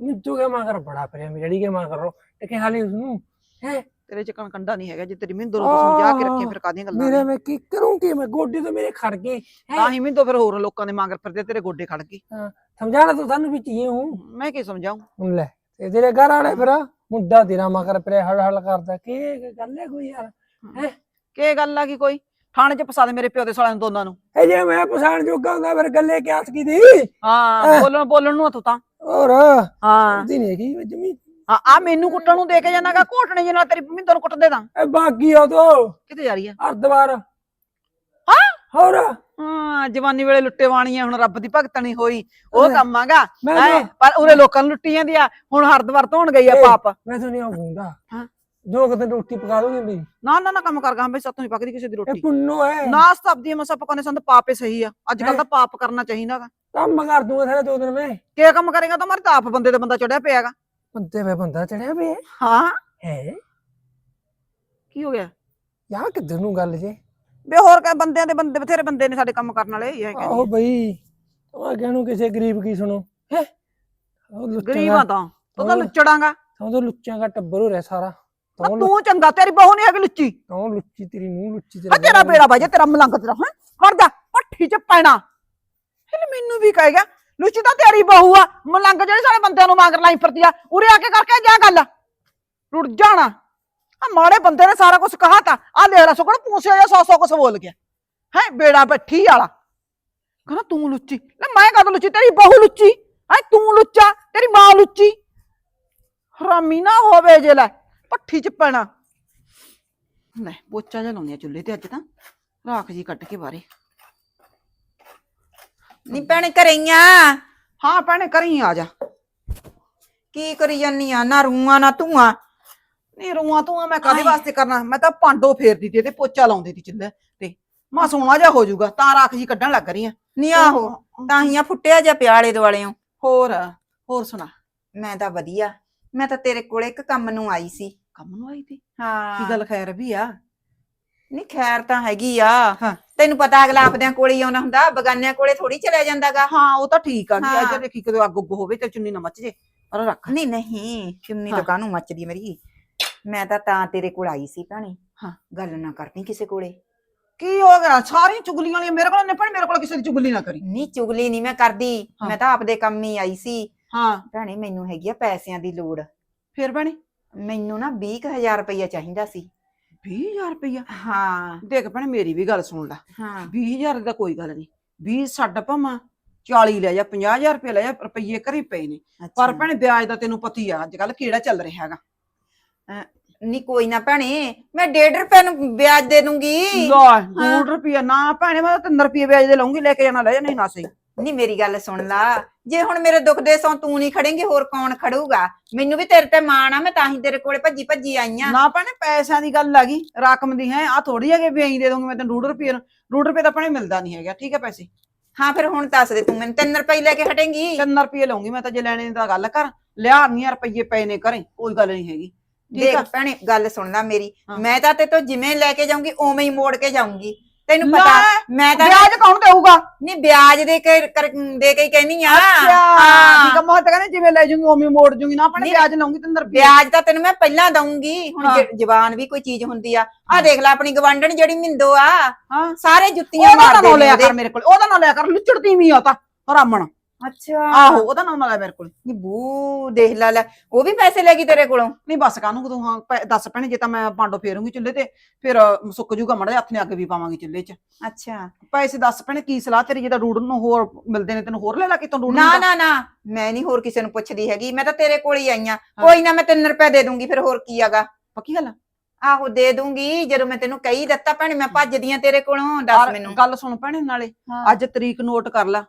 ਮਿੱਤੂ ਕੇ ਮਾਂ ਕਰ ਬੜਾ ਮੇਰੀ ਡੈਡੀ ਕੇ ਮਾਂ ਕਰੋ ਤੇ ਕਿ ਹਾਲੇ ਉਸਨੂੰ ਹੈ। ਤੇਰੇ ਚ ਕੰਡਾ ਨਹੀਂ ਹੈਗਾ ਜੇ ਤੇਰੀ ਮਿੰਦੋ ਨੂੰ ਤੂੰ ਸਮਝਾ ਕੇ ਰੱਖੇ ਫਿਰ ਕਾਦੀਆਂ ਗੱਲਾਂ ਮੇਰੇ ਨੇ। ਮੈਂ ਕੀ ਕਰੂੰ ਕਿ? ਮੈਂ ਗੋਡੇ ਤੋਂ ਮੇਰੇ ਖੜ ਗਏ ਤਾਂ ਹੀ ਮਿੰਦੋ ਫਿਰ ਹੋਰ ਲੋਕਾਂ ਦੇ ਮਗਰ ਫਿਰਦੇ ਤੇਰੇ ਗੋਡੇ ਖੜ ਗਏ। ਸਮਝਾਣਾ ਤੂੰ ਸਾਨੂੰ ਵੀ ਚਾਹੀਏ ਹੂੰ। ਮੈਂ ਕੀ ਸਮਝਾਉਂ ਲੈ ਤੇਰੇ ਘਰ ਵਾਲੇ ਫਿਰ ਮੁੰਡਾ ਤੇਰਾ ਮਾਂ ਕਰ ਪਿਆ ਹੜ ਹੜ ਕਰਦਾ ਕੀ ਗੱਲ ਹੈ ਕੋਈ ਯਾਰ? ਕੀ ਗੱਲ ਆ ਕੀ ਕੋਈ? ਥਾਣੇ ਚ ਫਸਾ ਦੇ ਮੇਰੇ ਪਿਓ ਦੇ ਸਾਲਿਆਂ ਨੂੰ ਦੋਨਾਂ ਨੂੰ। ਇਹ ਜੇ ਮੈਂ ਪਛਾਣ ਜੋਗਾ ਹੁੰਦਾ ਫਿਰ ਗੱਲੇ ਕਿਆਸ ਕੀ ਦੀ ਹਾਂ ਬੋਲਣ ਬੋਲਣ ਨੂੰ ਤੂੰ ਤਾਂ। ਹੋਰ? ਹਾਂ। ਦੀ ਨਹੀਂ ਕੀ ਜਮੀ ਆ ਆ ਮੈਨੂੰ ਕੁੱਟਣ ਨੂੰ ਦੇ ਕੇ ਜਾਣਾਗਾ ਘੋਟਣੇ ਜੇ ਨਾਲ ਤੇਰੀ ਮਿੰਦੋ ਨੂੰ ਕੁੱਟ ਦੇ ਦਾਂ ਇਹ ਬਾਕੀ ਆ ਤੋ। ਕਿੱਥੇ ਜਾ ਰਹੀ ਆ? ਅਰਦਵਾਰ ਹਾਂ ਹੋਰ? ਹਾਂ ਜਵਾਨੀ ਵੇਲੇ ਲੁੱਟੇ ਵਾਣੀਆਂ ਹੁਣ ਰੱਬ ਦੀ ਭਗਤਣੀ ਹੋਈ। ਉਹ ਕੰਮ ਆਗਾ ਮੈਂ ਹੈਂ, ਤਾਂ ਪਰ ਉਰੇ ਲੋਕਾਂ ਨੂੰ ਲੁੱਟੀ ਜਾਂਦੀ ਆ। ਹੁਣ ਹਰਦਵਾਰ ਧੋਣ ਗਈ ਆ ਪਾਪ। ਮੈਂ ਤਾਂ ਨਹੀਂ ਆਉਂਦਾ ਹਾਂ। ਦੋ ਕੁ ਦਿਨ ਰੋਟੀ ਪਕਾ ਦੋਗੇ ਮੇਰੀ ਨਾ ਨਾ ਨਾ ਕੰਮ ਕਰ ਗਾ ਬਈ ਸਾਤੋਂ ਨਹੀਂ ਪੱਕਦੀ ਕਿਸੇ ਦੀ ਇਹ ਰੋਟੀ ਪੁੰਨੋ ਹੈ ਨਾ ਸਬਦੀ ਮਸਾ ਪਕਾਉਣੇ ਸੰਦ ਪਾਪੇ ਸਹੀ ਆ। ਅੱਜ ਕੱਲ ਤਾਂ ਪਾਪ ਕਰਨਾ ਚਾਹੀਦਾ ਗਾ। ਕੰਮ ਕਰ ਦੂੰਗਾ ਸਾਰੇ ਦੋ ਦਿਨ ਮੈਂ। ਕੀ ਕੰਮ ਕਰੇਗਾ ਤਾਂ ਮਾਰੇ ਤਾਂ ਆਪ ਬੰਦੇ ਤੇ ਬੰਦਾ ਚੜਿਆ ਪਿਆਗਾ ਬੰਦੇ ਵੇ ਬੰਦਾ ਚੜਿਆ ਵੇ ਹਾਂ। ਹੈ? ਕੀ ਹੋ ਗਿਆ? ਯਾ ਕਿੱਧਰ ਨੂੰ ਗੱਲ ਜੇ? ਬੇ ਹੋਰ ਕਾ ਬੰਦਿਆਂ ਦੇ ਬੰਦੇ ਬਥੇਰੇ ਬੰਦੇ ਨੇ ਸਾਡੇ ਕੰਮ ਕਰਨ ਵਾਲੇ ਇਹ ਆਹੋ ਕਹਿੰਦੀ ਬਈ ਉਹ ਕਹਿਣੂ ਕਿਸੇ ਗਰੀਬ ਕੀ ਸੁਣੋ ਹੈ? ਗਰੀਬਾਂ ਤਾਂ ਤੂੰ ਤਾਂ। ਲੁੱਚੜਾਂਗਾ। ਸਮਝੋ ਲੁੱਚਾਂ ਦਾ ਟੱਬਰ ਹੋ ਰਿਹਾ ਸਾਰਾ ਤੂੰ ਤੂੰ ਚੰਗਾ ਤੇਰੀ ਬਹੂ ਨਹੀਂ ਹੈਗੀ ਲੁੱਚੀ। ਤੂੰ ਲੁੱਚੀ ਤੇਰੀ ਨੂੰ ਲੁੱਚੀ ਆ ਤੇਰਾ ਬੇੜਾ ਬਾਜੇ ਤੇਰਾ ਮਲੰਗ ਤੇਰਾ ਹਾਂ? ਖੜ ਜਾ ਪੱਠੀ ਚ ਪੈਣਾ। ਇਹਨੇ ਮੈਨੂੰ ਵੀ ਕਹੇਗਾ ਲੁੱਚੀ ਤਾਂ ਤੇਰੀ ਬਹੂ ਆ ਮਲੰਗ ਜਿਹੜੇ ਸਾਡੇ ਬੰਦਿਆਂ ਨੂੰ ਮੰਗ ਲਾਈ ਫਿਰਦੀ ਆ ਉਰੇ ਆ ਕੇ ਕਰਕੇ ਜਾ ਗੱਲ। ਰੁੜ ਜਾਣਾ। ਆ ਮਾੜੇ ਬੰਦੇ ਨੇ ਸਾਰਾ ਕੁਝ ਕਹਾਤਾ ਆ ਲੈ ਲਾ ਸੁਕਣ ਪੂਸੇ ਆ ਸੌ ਸੌ ਕੁਛ ਬੋਲ ਗਿਆ ਹੈ ਬੇੜਾ ਬੱਠੀ ਵਾਲਾ ਕਹਿੰਦਾ ਤੂੰ ਲੁੱਚੀ ਲੈ ਮੈਂ ਕਦ ਲੁੱਚੀ ਤੇਰੀ ਬਹੂ ਲੁੱਚੀ ਹੈ ਤੂੰ ਲੁੱਚਾ ਤੇਰੀ ਮਾਂ ਲੁੱਚੀ ਹਰਾਮੀ ਨਾ ਹੋਵੇ ਜੇ ਲੈ ਪੱਠੀ ਚ ਪੈਣਾ ਲੈ ਪੋਚਾ ਜਿਹਾ ਲਾਉਂਦੀ ਆ ਚੁੱਲ੍ਹੇ ਤੇ ਅੱਜ ਤਾਂ ਰਾਖ ਜੀ ਕੱਢ ਕੇ ਬਾਰੇ ਨਹੀਂ ਭੈਣੇ ਕਰਈਆਂ ਹਾਂ ਭੈਣੇ ਕਰੀ ਆ ਜਾ ਕੀ ਕਰੀ ਜਾਨੀ ਆ ਨਾ ਰੂਆਂ ਨਾ ਧੂਆਂ ਨਹੀਂ ਰੂਆਂ ਤੂੰ ਮੈਂ ਆਏ। ਵਾਸਤੇ ਕਰਨਾ? ਮੈਂ ਤਾਂ ਪਾਂਡੋ ਫੇਰਦੀ ਤੀ ਤੇ ਪੋਚਾ ਲਾਉਂਦੀ ਤੀ ਚੁੱਲ੍ਹੇ ਤੇ। ਮਾ ਸੋਹਣਾ ਜਿਹਾ ਹੋ ਜਾਊਗਾ ਤਾਂ ਰਾਖ ਜੀ ਕੱਢਣ ਲੱਗ ਰਹੀ ਆ ਨਹੀਂ ਆਹੋ ਤਾਹੀਆਂ ਫੁੱਟਿਆ ਜਾਂ ਪਿਆਲੇ ਦੁਆਲਿਓ ਹੋਰ ਹੋਰ ਸੁਣਾ। ਮੈਂ ਤਾਂ ਵਧੀਆ। ਮੈਂ ਤਾਂ ਤੇਰੇ ਕੋਲੇ ਇੱਕ ਕੰਮ ਨੂੰ ਆਈ ਸੀ। ਕੰਮ ਨੂੰ ਆਈ ਤੀ ਹਾਂ। ਕੀ ਗੱਲ ਖੈਰ ਵੀ ਆ? ਨਹੀਂ ਖੈਰ ਤਾਂ ਹੈਗੀ ਆ। ਹਾਂ। ਤੈਨੂੰ ਪਤਾ ਅਗਲਾ ਆਪਦਿਆਂ ਕੋਲੇ ਹੀ ਆਉਣਾ ਹੁੰਦਾ ਬਗਾਨਿਆਂ ਕੋਲੇ ਥੋੜੀ ਚਲਿਆ ਜਾਂਦਾਗਾ ਹਾਂ ਉਹ ਤਾਂ ਠੀਕ ਆ ਜੀ ਹਾਂ। ਅੱਜ ਦੇਖੀ ਕਦੇ ਅੱਗ ਉੱਗ ਹੋਵੇ ਤੇ ਚੁੰਨੀ ਨਾ ਮੱਚ ਜੇ। ਪਰ ਰੱਖ। ਨਹੀਂ ਨਹੀਂ ਚੁੰਨੀ ਤਾਂ ਹਾਂ। ਕਾਹਨੂੰ ਮੱਚਦੀ ਮੇਰੀ? ਮੈਂ ਤਾਂ ਤਾਂ ਤੇਰੇ ਕੋਲ ਆਈ ਸੀ ਭੈਣੇ। ਹਾਂ। ਗੱਲ ਨਾ ਕਰਨੀ ਕਿਸੇ ਕੋਲੇ। ਕੀ ਹੋ ਗਿਆ? ਸਾਰੀਆਂ ਚੁਗਲੀਆਂ ਵਾਲੀਆਂ ਮੇਰੇ ਕੋਲ ਨੇ ਭੈਣੇ ਮੇਰੇ ਕੋਲ ਕਿਸੇ ਦੀ ਚੁਗਲੀ ਨਾ ਕਰੀ। ਨਹੀਂ ਚੁਗਲੀ ਨਹੀਂ ਮੈਂ ਕਰਦੀ। ਹਾਂ। ਮੈਂ ਤਾਂ ਆਪਦੇ ਕੰਮ ਹੀ ਆਈ ਸੀ। ਹਾਂ। ਭੈਣੇ ਮੈਨੂੰ ਹੈਗੀ ਆ ਪੈਸਿਆਂ ਦੀ ਲੋੜ। ਫੇਰ ਭੈਣੇ? ਮੈਨੂੰ ਨਾ 20000 ਰੁਪਈਆ ਚਾਹੀਦਾ ਸੀ। 20000 ਰੁਪਈਆ? ਹਾਂ। ਦੇਖ ਭੈਣੇ ਮੇਰੀ ਵੀ ਗੱਲ ਸੁਣ ਲੈ। ਹਾਂ। 20000 ਦਾ ਕੋਈ ਗੱਲ ਨਹੀਂ। 20 ਛੱਡ ਭਾਵਾਂ 40 ਲੈ ਜਾ 50000 ਰੁਪਏ ਲੈ ਜਾ ਰੁਪਈਏ ਘਰੇ ਪਏ ਨੇ। ਪਰ ਅੱਛਾ। ਭੈਣੇ ਵਿਆਜ ਦਾ ਤੈਨੂੰ ਪਤੀ ਆ ਅੱਜ ਕੱਲ ਕਿਹੜਾ ਚੱਲ ਰਿਹਾ ਹੈਗਾ। ਨਹੀਂ ਕੋਈ ਨਾ ਭੈਣੇ ਮੈਂ 1.5 ਰੁਪਏ ਨੂੰ ਵਿਆਜ ਦੇ ਦੂੰਗੀ। ਲੈ 2 ਰੁਪਈਆ ਨਾ ਭੈਣੇ ਮੈਂ ਤਾਂ 3 ਰੁਪਈਏ ਵਿਆਜ ਦੇ ਲਊਂਗੀ ਲੈ ਕੇ ਜਾਣਾ ਲੈ ਜਾ ਨਹੀਂ ਨਾ ਸਹੀ ਨਹੀਂ ਮੇਰੀ ਗੱਲ ਸੁਣ ਲਾ ਜੇ ਹੁਣ ਮੇਰੇ ਦੁੱਖ ਦੇ ਸੌ ਤੂੰ ਨਹੀਂ ਖੜੇਂਗੀ ਹੋਰ ਕੌਣ ਖੜੂਗਾ? ਮੈਨੂੰ ਵੀ ਤੇਰੇ ਤੇ ਮਾਣ ਆ ਮੈਂ ਤਾਂ ਹੀ ਤੇਰੇ ਕੋਲੇ ਭੱਜੀ ਭੱਜੀ ਆਈ ਆ। ਨਾ ਭੈਣੇ ਪੈਸਿਆਂ ਦੀ ਗੱਲ ਆ ਗਈ ਰਕਮ ਦੀ ਹੈ ਆ ਥੋੜੀ ਹੈਗੇ ਵਿਆਜ ਦੇ ਦੂੰਗੀ ਮੈਂ ਤੈਨੂੰ 2 ਰੁਪਈਏ 2 ਰੁਪਏ ਤਾਂ ਭੈਣੇ ਮਿਲਦਾ ਨਹੀਂ ਹੈਗਾ ਠੀਕ ਹੈ ਪੈਸੇ? ਹਾਂ ਫਿਰ ਹੁਣ ਦੱਸ ਦੇ ਤੂੰ ਮੈਨੂੰ 3 ਰੁਪਏ ਲੈ ਕੇ ਹਟੇਂਗੀ? 3 ਰੁਪਈਏ ਲਊਂਗੀ ਮੈਂ ਤਾਂ ਜੇ ਲੈਣੇ ਦੀ ਤਾਂ ਗੱਲ ਕਰ ਲਿਆ ਨਹੀਂ ਰੁਪਈਏ ਪਏ ਨੇ ਘਰੇ ਕੋਈ ਗੱਲ ਨਹੀਂ ਹੈਗੀ। ਦੇਖ ਭੈਣੇ ਗੱਲ ਸੁਣ ਲੈ ਮੇਰੀ। ਮੈਂ ਤਾਂ ਤੇ ਤੋਂ ਜਿਵੇਂ ਲੈ ਕੇ ਜਾਊਂਗੀ ਉਵੇਂ ਹੀ ਮੋੜ ਕੇ ਜਾਊਂਗੀ। ਤੈਨੂੰ ਪਤਾ ਮੈਂ ਤਾਂ ਵਿਆਜ ਕੌਣ ਦੇਊਗਾ? ਨਹੀਂ ਵਿਆਜ ਦੇ ਕੇ ਦੇ ਕੇ ਹੀ ਕਹਿਨੀ ਆ। ਹਾਂ। ਠੀਕ ਆ ਮੈਂ ਤਾਂ ਕਹਿੰਦੇ ਜਿਵੇਂ ਲੈ ਜੂੰਗੀ ਉਵੇਂ ਮੋੜ ਜੂੰਗੀ। ਨਾ ਆਪਣੇ ਵਿਆਜ ਲਾਉਂਗੀ 3 ਰੁਪਏ ਵਿਆਜ ਤਾਂ ਤੈਨੂੰ ਮੈਂ ਪਹਿਲਾਂ ਦਊਂਗੀ। ਹੁਣ ਹਾਂ। ਜ- ਜ਼ਬਾਨ ਵੀ ਕੋਈ ਚੀਜ਼ ਹੁੰਦੀ ਆ। ਆ ਦੇਖ ਲੈ ਆਪਣੀ ਗਵਾਂਢਣ ਜਿਹੜੀ ਮਿੰਦੋ ਆ। ਸਾਰੇ ਜੁੱਤੀਆਂ ਉਹਦਾ ਮਾਰਦੇ ਨਾਂ ਨੇ ਲਿਆ ਉਹਦੇ। ਕਰ ਮੇਰੇ ਕੋਲ ਉਹਦਾ ਨਾਂ ਲਿਆ ਕਰ ਲੁੱਚੜਦੀ ਵੀ ਆ ਤਾਂ ਰਾਮਣ। ਅੱਛਾ। ਆਹੋ ਉਹਦਾ ਨਾਂ ਨਾ ਲੈ ਮੇਰੇ ਕੋਲ। ਨੀ ਬੂ ਦੇਖ ਲੈ ਲੈ। ਉਹ ਵੀ ਪੈਸੇ ਲੈ ਗਈ ਤੇਰੇ ਕੋਲੋਂ? ਨਹੀਂ ਬਸ ਕਾਹਨੂੰ ਤੂੰ ਹਾਂ ਪੈ- ਦੱਸ ਪੈਣੇ ਜੇ ਤਾਂ ਮੈਂ ਪਾਂਡੋ ਫੇਰੂੰਗੀ ਚੁੱਲ੍ਹੇ ਤੇ ਫਿਰ ਅ, ਸੁੱਕ ਜੂਗਾ ਮੜਾ ਹੱਥ ਨੇ ਅੱਗ ਵੀ ਪਾਵਾਂਗੀ ਚੁੱਲ੍ਹੇ 'ਚ। ਅੱਛਾ। ਪੈਸੇ ਦੱਸ ਪੈਣੇ ਕੀ ਸਲਾਹ ਤੇਰੀ ਜਿਹਦਾ ਰੂੜ ਨੂੰ ਹੋਰ ਮਿਲਦੇ ਨੇ ਤੈਨੂੰ ਹੋਰ ਲੈ ਲਾ ਕਿਤੋਂ ਰੂੜ ਨਾ ਨਾ ਨਾ ਮੈਂ ਨਹੀਂ ਹੋਰ ਕਿਸੇ ਨੂੰ ਪੁੱਛਦੀ ਹੈਗੀ ਮੈਂ ਤਾਂ ਤੇਰੇ ਕੋਲ ਹੀ ਆਈ ਆ। ਕੋਈ ਨਾ ਮੈਂ 3 ਰੁਪਏ ਦੇ ਦੂੰਗੀ ਫਿਰ ਹੋਰ ਕੀ ਆਗਾ ਪੱਕੀ ਗੱਲ ਆ? ਆਹੋ ਦੇ ਦੂੰਗੀ ਜਦੋਂ ਮੈਂ ਤੈਨੂੰ ਕਹੀ ਦਿੱਤਾ ਭੈਣੇ ਮੈਂ ਭੱਜਦੀ ਆ ਤੇਰੇ ਕੋਲੋਂ ਦੱਸ ਔਰ ਮੈਨੂੰ। ਗੱਲ ਸੁਣ ਪੈਣੇ ਨਾਲੇ ਅੱਜ ਤਰੀਕ ਨੋਟ ਕਰ ਲੈ।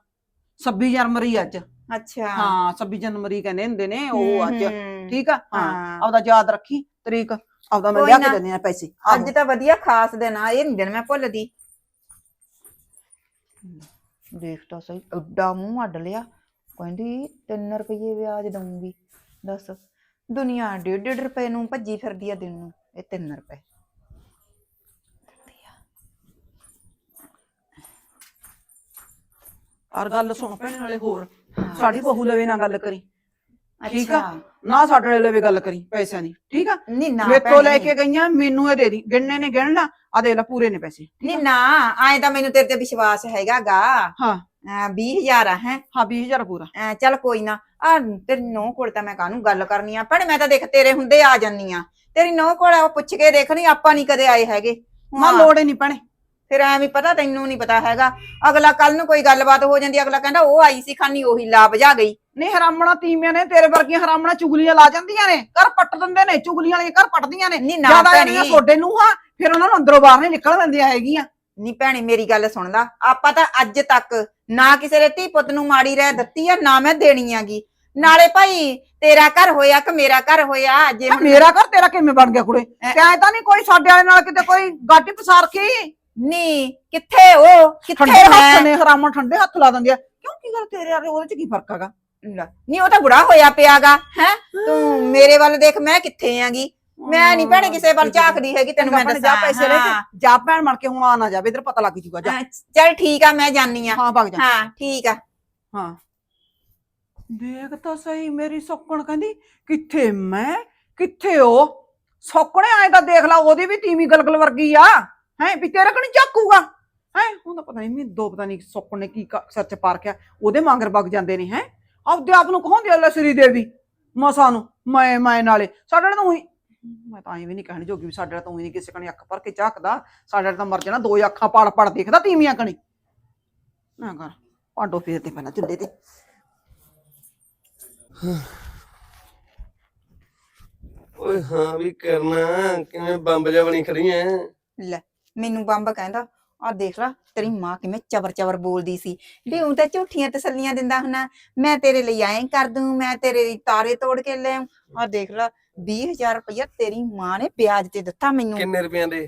26 ਜਨਵਰੀ ਅੱਜ। ਅੱਛਾ। ਹਾਂ 26 ਜਨਵਰੀ ਕਹਿੰਦੇ ਹੁੰਦੇ ਨੇ ਉਹ ਅੱਜ। ਠੀਕ ਆ? ਹਾਂ। ਆਪਦਾ ਯਾਦ ਰੱਖੀ ਤਰੀਕ। ਆਪਦਾ ਮੈਂ ਲਿਆ ਕੇ। ਦਿੰਦੀ ਆ ਪੈਸੇ। ਅੱਜ ਤਾਂ ਵਧੀਆ ਖਾਸ ਦਿਨ ਆ ਇਹ ਦਿਨ ਮੈਂ ਭੁੱਲਦੀ। ਦੇਖ ਤਾਂ ਸਹੀ ਐਡਾ ਮੂੰਹ ਅੱਡ ਲਿਆ। ਕਹਿੰਦੀ 3 ਰੁਪਏ ਵਿਆਜ ਦਊਂਗੀ। ਦੱਸ। ਦੁਨੀਆ 1.5 ਰੁਪਏ ਨੂੰ ਭੱਜੀ ਫਿਰਦੀ ਆ ਦਿਨ ਨੂੰ ਇਹ 3 ਰੁਪਏ। ਔਰ ਗੱਲ ਸੁਣ ਪੈਣੇ ਨਾਲੇ ਹੋਰ। ਸਾਡੀ ਬਹੂ ਲਵੇ ਨਾ ਗੱਲ ਕਰੀ। ਠੀਕ ਆ? ਅੱਛਾ। ਨਾ ਸਾਡੇ ਨਾਲ ਲਵੇ ਗੱਲ ਕਰੀ ਪੈਸਿਆਂ ਦੀ ਠੀਕ ਆ? ਨਹੀਂ ਨਾ ਮੇਤੋਂ ਲੈ ਭੈਣੇ। ਕੇ ਗਈਆਂ ਮੈਨੂੰ ਇਹ ਦੇ ਦੀ। ਗਿਣਨੇ ਨੇ ਗਿਣ ਲਾ ਆ ਦੇ ਲੈ ਪੂਰੇ ਨੇ ਪੈਸੇ। ਨਹੀਂ ਨਾ ਐ ਤਾਂ ਮੈਨੂੰ ਤੇਰੇ ਤੇ ਵਿਸ਼ਵਾਸ ਹੈਗਾਗਾ। ਹਾਂ। 20000 ਆ ਹੈ। ਹਾਂ 20000 ਪੂਰਾ। ਚੱਲ ਕੋਈ ਨਾ ਆ ਤੇਰੀ ਨੌ ਕੋਲ ਤਾਂ ਮੈਂ ਕਾਹਨੂੰ ਗੱਲ ਕਰਨੀ ਆ? ਪਰ ਮੈਂ ਤਾਂ ਦੇਖ ਤੇਰੇ ਹੁੰਦੇ ਆ ਜਾਨੀ ਆ। ਤੇਰੀ ਨੌ ਕੋਲ ਉਹ ਪੁੱਛ ਕੇ ਦੇਖ ਨਹੀਂ ਆਪਾਂ ਨਹੀਂ ਕਦੇ ਆਏ ਹੈਗੇ। ਮਾ ਹਾਂ। ਲੋੜ ਹੀ ਨਹੀਂ ਪੈਣੇ ਫਿਰ ਐਵੇਂ ਪਤਾ ਤੈਨੂੰ ਨਹੀਂ ਪਤਾ ਹੈਗਾ। ਅਗਲਾ ਕੱਲ ਨੂੰ ਕੋਈ ਗੱਲਬਾਤ ਹੋ ਜਾਂਦੀ ਅਗਲਾ ਕਹਿੰਦਾ ਉਹ ਆਈ ਸੀ ਖਾਨੀ ਉਹੀ ਲਾ ਬਜਾ ਗਈ। ਨਹੀਂ ਹਰਾਮਣਾ ਤੀਮੀਆਂ ਨੇ ਤੇਰੇ ਵਰਗੀਆਂ ਹਰਾਮਣਾ ਚੁਗਲੀਆਂ ਲਾ ਜਾਂਦੀਆਂ ਨੇ। ਘਰ ਪੱਟ ਦਿੰਦੇ ਨੇ ਚੁਗਲੀਆਂ ਵਾਲੀਆਂ ਘਰ ਪੱਟਦੀਆਂ ਨੇ। ਨਹੀਂ ਨਾ ਜ਼ਿਆਦਾ ਭੈਣੇ। ਜਿਹੜੀਆਂ ਸੋਡੇ ਨੂੰ ਹਾਂ ਫਿਰ ਉਹਨਾਂ ਨੂੰ ਅੰਦਰੋਂ ਬਾਹਰ ਨਹੀਂ ਨਿਕਲ ਦਿੰਦੀਆਂ ਹੈਗੀਆਂ। ਨਹੀਂ ਭੈਣੇ ਮੇਰੀ ਗੱਲ ਸੁਣ ਲਾ। ਆਪਾਂ ਤਾਂ ਅੱਜ ਤੱਕ ਨਾ ਕਿਸੇ ਦੇ ਧੀ ਪੁੱਤ ਨੂੰ ਮਾੜੀ ਰਹਿ ਦਿੱਤੀ ਆ ਨਾ ਮੈਂ ਦੇਣੀ ਆਗੀ ਨਾਲੇ ਭਾਈ ਤੇਰਾ ਘਰ ਹੋਇਆ ਕਿ ਮੇਰਾ ਘਰ ਹੋਇਆ? ਜੇ ਹੁਣ- ਮੇਰਾ ਘਰ ਤੇਰਾ ਕਿਵੇਂ ਬਣ ਗਿਆ ਕੁੜੇ? ਕਿਆ ਤਾਂ ਨਹੀਂ ਕੋਈ ਸਾਡੇ ਵਾਲੇ ਨਾਲ ਕਿਤੇ ਕੋਈ ਗਾਟੀ ਪਸਾਰ ਕੇ? ਨੀ ਕਿੱਥੇ ਉਹ ਕਿੱਥੇ ਠੰਡੇ ਹੱਥ ਮੈਂ ਨੇ ਹਰਾਮਣ ਠੰਡੇ ਹੱਥ ਲਾ ਦਿੰਦੀ ਆ। ਕਿਉਂ ਕੀ ਗੱਲ ਤੇਰੇ ਵਾਲੇ ਉਹਦੇ ਚ ਕੀ ਫ਼ਰਕ ਹੈਗਾ? ਨਹੀਂ ਉਹ ਤਾਂ ਬੁੜਾ ਹੋਇਆ ਪਿਆਗਾ ਹੈ? ਤੂੰ ਮੇਰੇ ਵੱਲ ਦੇਖ ਮੈਂ ਕਿੱਥੇ ਆਂਗੀ? ਮੈਂ ਨਹੀਂ ਭੈਣੇ ਕਿਸੇ ਵੱਲ ਝਾਕਦੀ ਹੈਗੀ ਤੈਨੂੰ ਮੈਂ ਦੱਸਾਂ ਜਾ ਪੈਸੇ ਲੈ ਹਾਂ। ਕੇ ਜਾ ਭੈਣ ਬਣ ਕੇ ਹੁਣ ਆ ਨਾ ਜਾਵੇ ਇਧਰ ਪਤਾ ਲੱਗ ਜੂਗਾ ਜਾ। ਹਾਂ, ਚੱਲ ਠੀਕ ਆ ਮੈਂ ਜਾਨੀ ਆ। ਹਾਂ ਭਗ ਜਾ। ਹਾਂ ਠੀਕ ਆ। ਹਾਂ। ਦੇਖ ਤਾਂ ਸਹੀ ਮੇਰੀ ਸੌਕਣ ਕਹਿੰਦੀ ਕਿੱਥੇ ਮੈਂ? ਕਿੱਥੇ ਉਹ? ਸੌਕਣੇ ਆਏ ਤਾਂ ਦੇਖ ਲਾ ਉਹਦੀ ਵੀ ਤੀਵੀਂ ਗਲਗਲ ਵਰਗੀ ਆ। ਹੈ ਵੀ ਤੇਰੇ ਕਣੀ ਚੱਕੂਗਾ? ਹੈ? ਉਹਦਾ ਪਤਾ ਨਹੀਂ ਦੋ ਪਤਾ ਨਹੀਂ ਸੌਕਣ ਨੇ ਕੀ ਕ- ਸਿਰ ਚ ਪਾਰ ਕਿਆ। ਉਹਦੇ ਮੰਗਰ ਵਗ ਜਾਂਦੇ ਨੇ ਹੈ? ਆਪਦੇ ਆਪ ਨੂੰ ਕਹੋਂਦੇ ਅੱਲਾ ਸ੍ਰੀ ਦੇਵੀ ਮਸਾਂ ਨੂੰ ਮੈਂ ਮੈਂ ਨਾਲੇ। ਸਾਡੇ ਨਾਲ ਤਾਂ ਉਹੀ ਮੈਂ ਤਾਂ ਐਂ ਵੀ ਨਹੀਂ ਕਹਿਣ ਜੋਗੀ ਵੀ ਸਾਡੇ ਨਾਲ ਤਾਂ ਉਹੀ ਨਹੀਂ ਕਿਸੇ ਕਣੀ ਅੱਖ ਭਰ ਕੇ ਝਾਕਦਾ। ਸਾਡੇ ਨਾਲ ਤਾਂ ਮਰ ਜਾਣਾ ਦੋ ਅੱਖਾਂ ਪੜ ਪੜ ਦੇਖਦਾ ਤੀਵੀਆਂ ਕਣੀ। ਨਾ ਕਰ ਪਾਂਡੋ ਫੇਰਦੇ ਪਹਿਲਾਂ ਚੁੱਲ੍ਹੇ ਤੇ। ਓਏ ਹਾਂ ਵੀ ਕਰਨਾ ਕਿਵੇਂ ਬੰਬ ਜਾ ਬਣੀ ਖੜੀ ਐ? ਲੈ ਮੈਨੂੰ ਬੰਬ ਕਹਿੰਦਾ ਆ ਦੇਖ ਲਾ ਤੇਰੀ ਮਾਂ ਕਿਵੇਂ ਚਵਰ ਚਵਰ ਬੋਲਦੀ ਸੀ। ਵੀ ਉਹ ਤਾਂ ਝੂਠੀਆਂ ਤਸੱਲੀਆਂ ਦਿੰਦਾ ਹੁਣਾ ਮੈਂ ਤੇਰੇ ਲਈ ਐਂ ਕਰ ਦੂੰ ਮੈਂ ਤੇਰੇ ਲਈ ਤਾਰੇ ਤੋੜ ਕੇ ਲੈ ਆ ਦੇਖ ਲਾ 20000 ਰੁਪਇਆ ਤੇਰੀ ਮਾਂ ਨੇ ਵਿਆਜ ਤੇ ਦਿੱਤਾ ਮੈਨੂੰ। ਕਿੰਨੇ ਰੁਪਈਆਂ ਦੇ?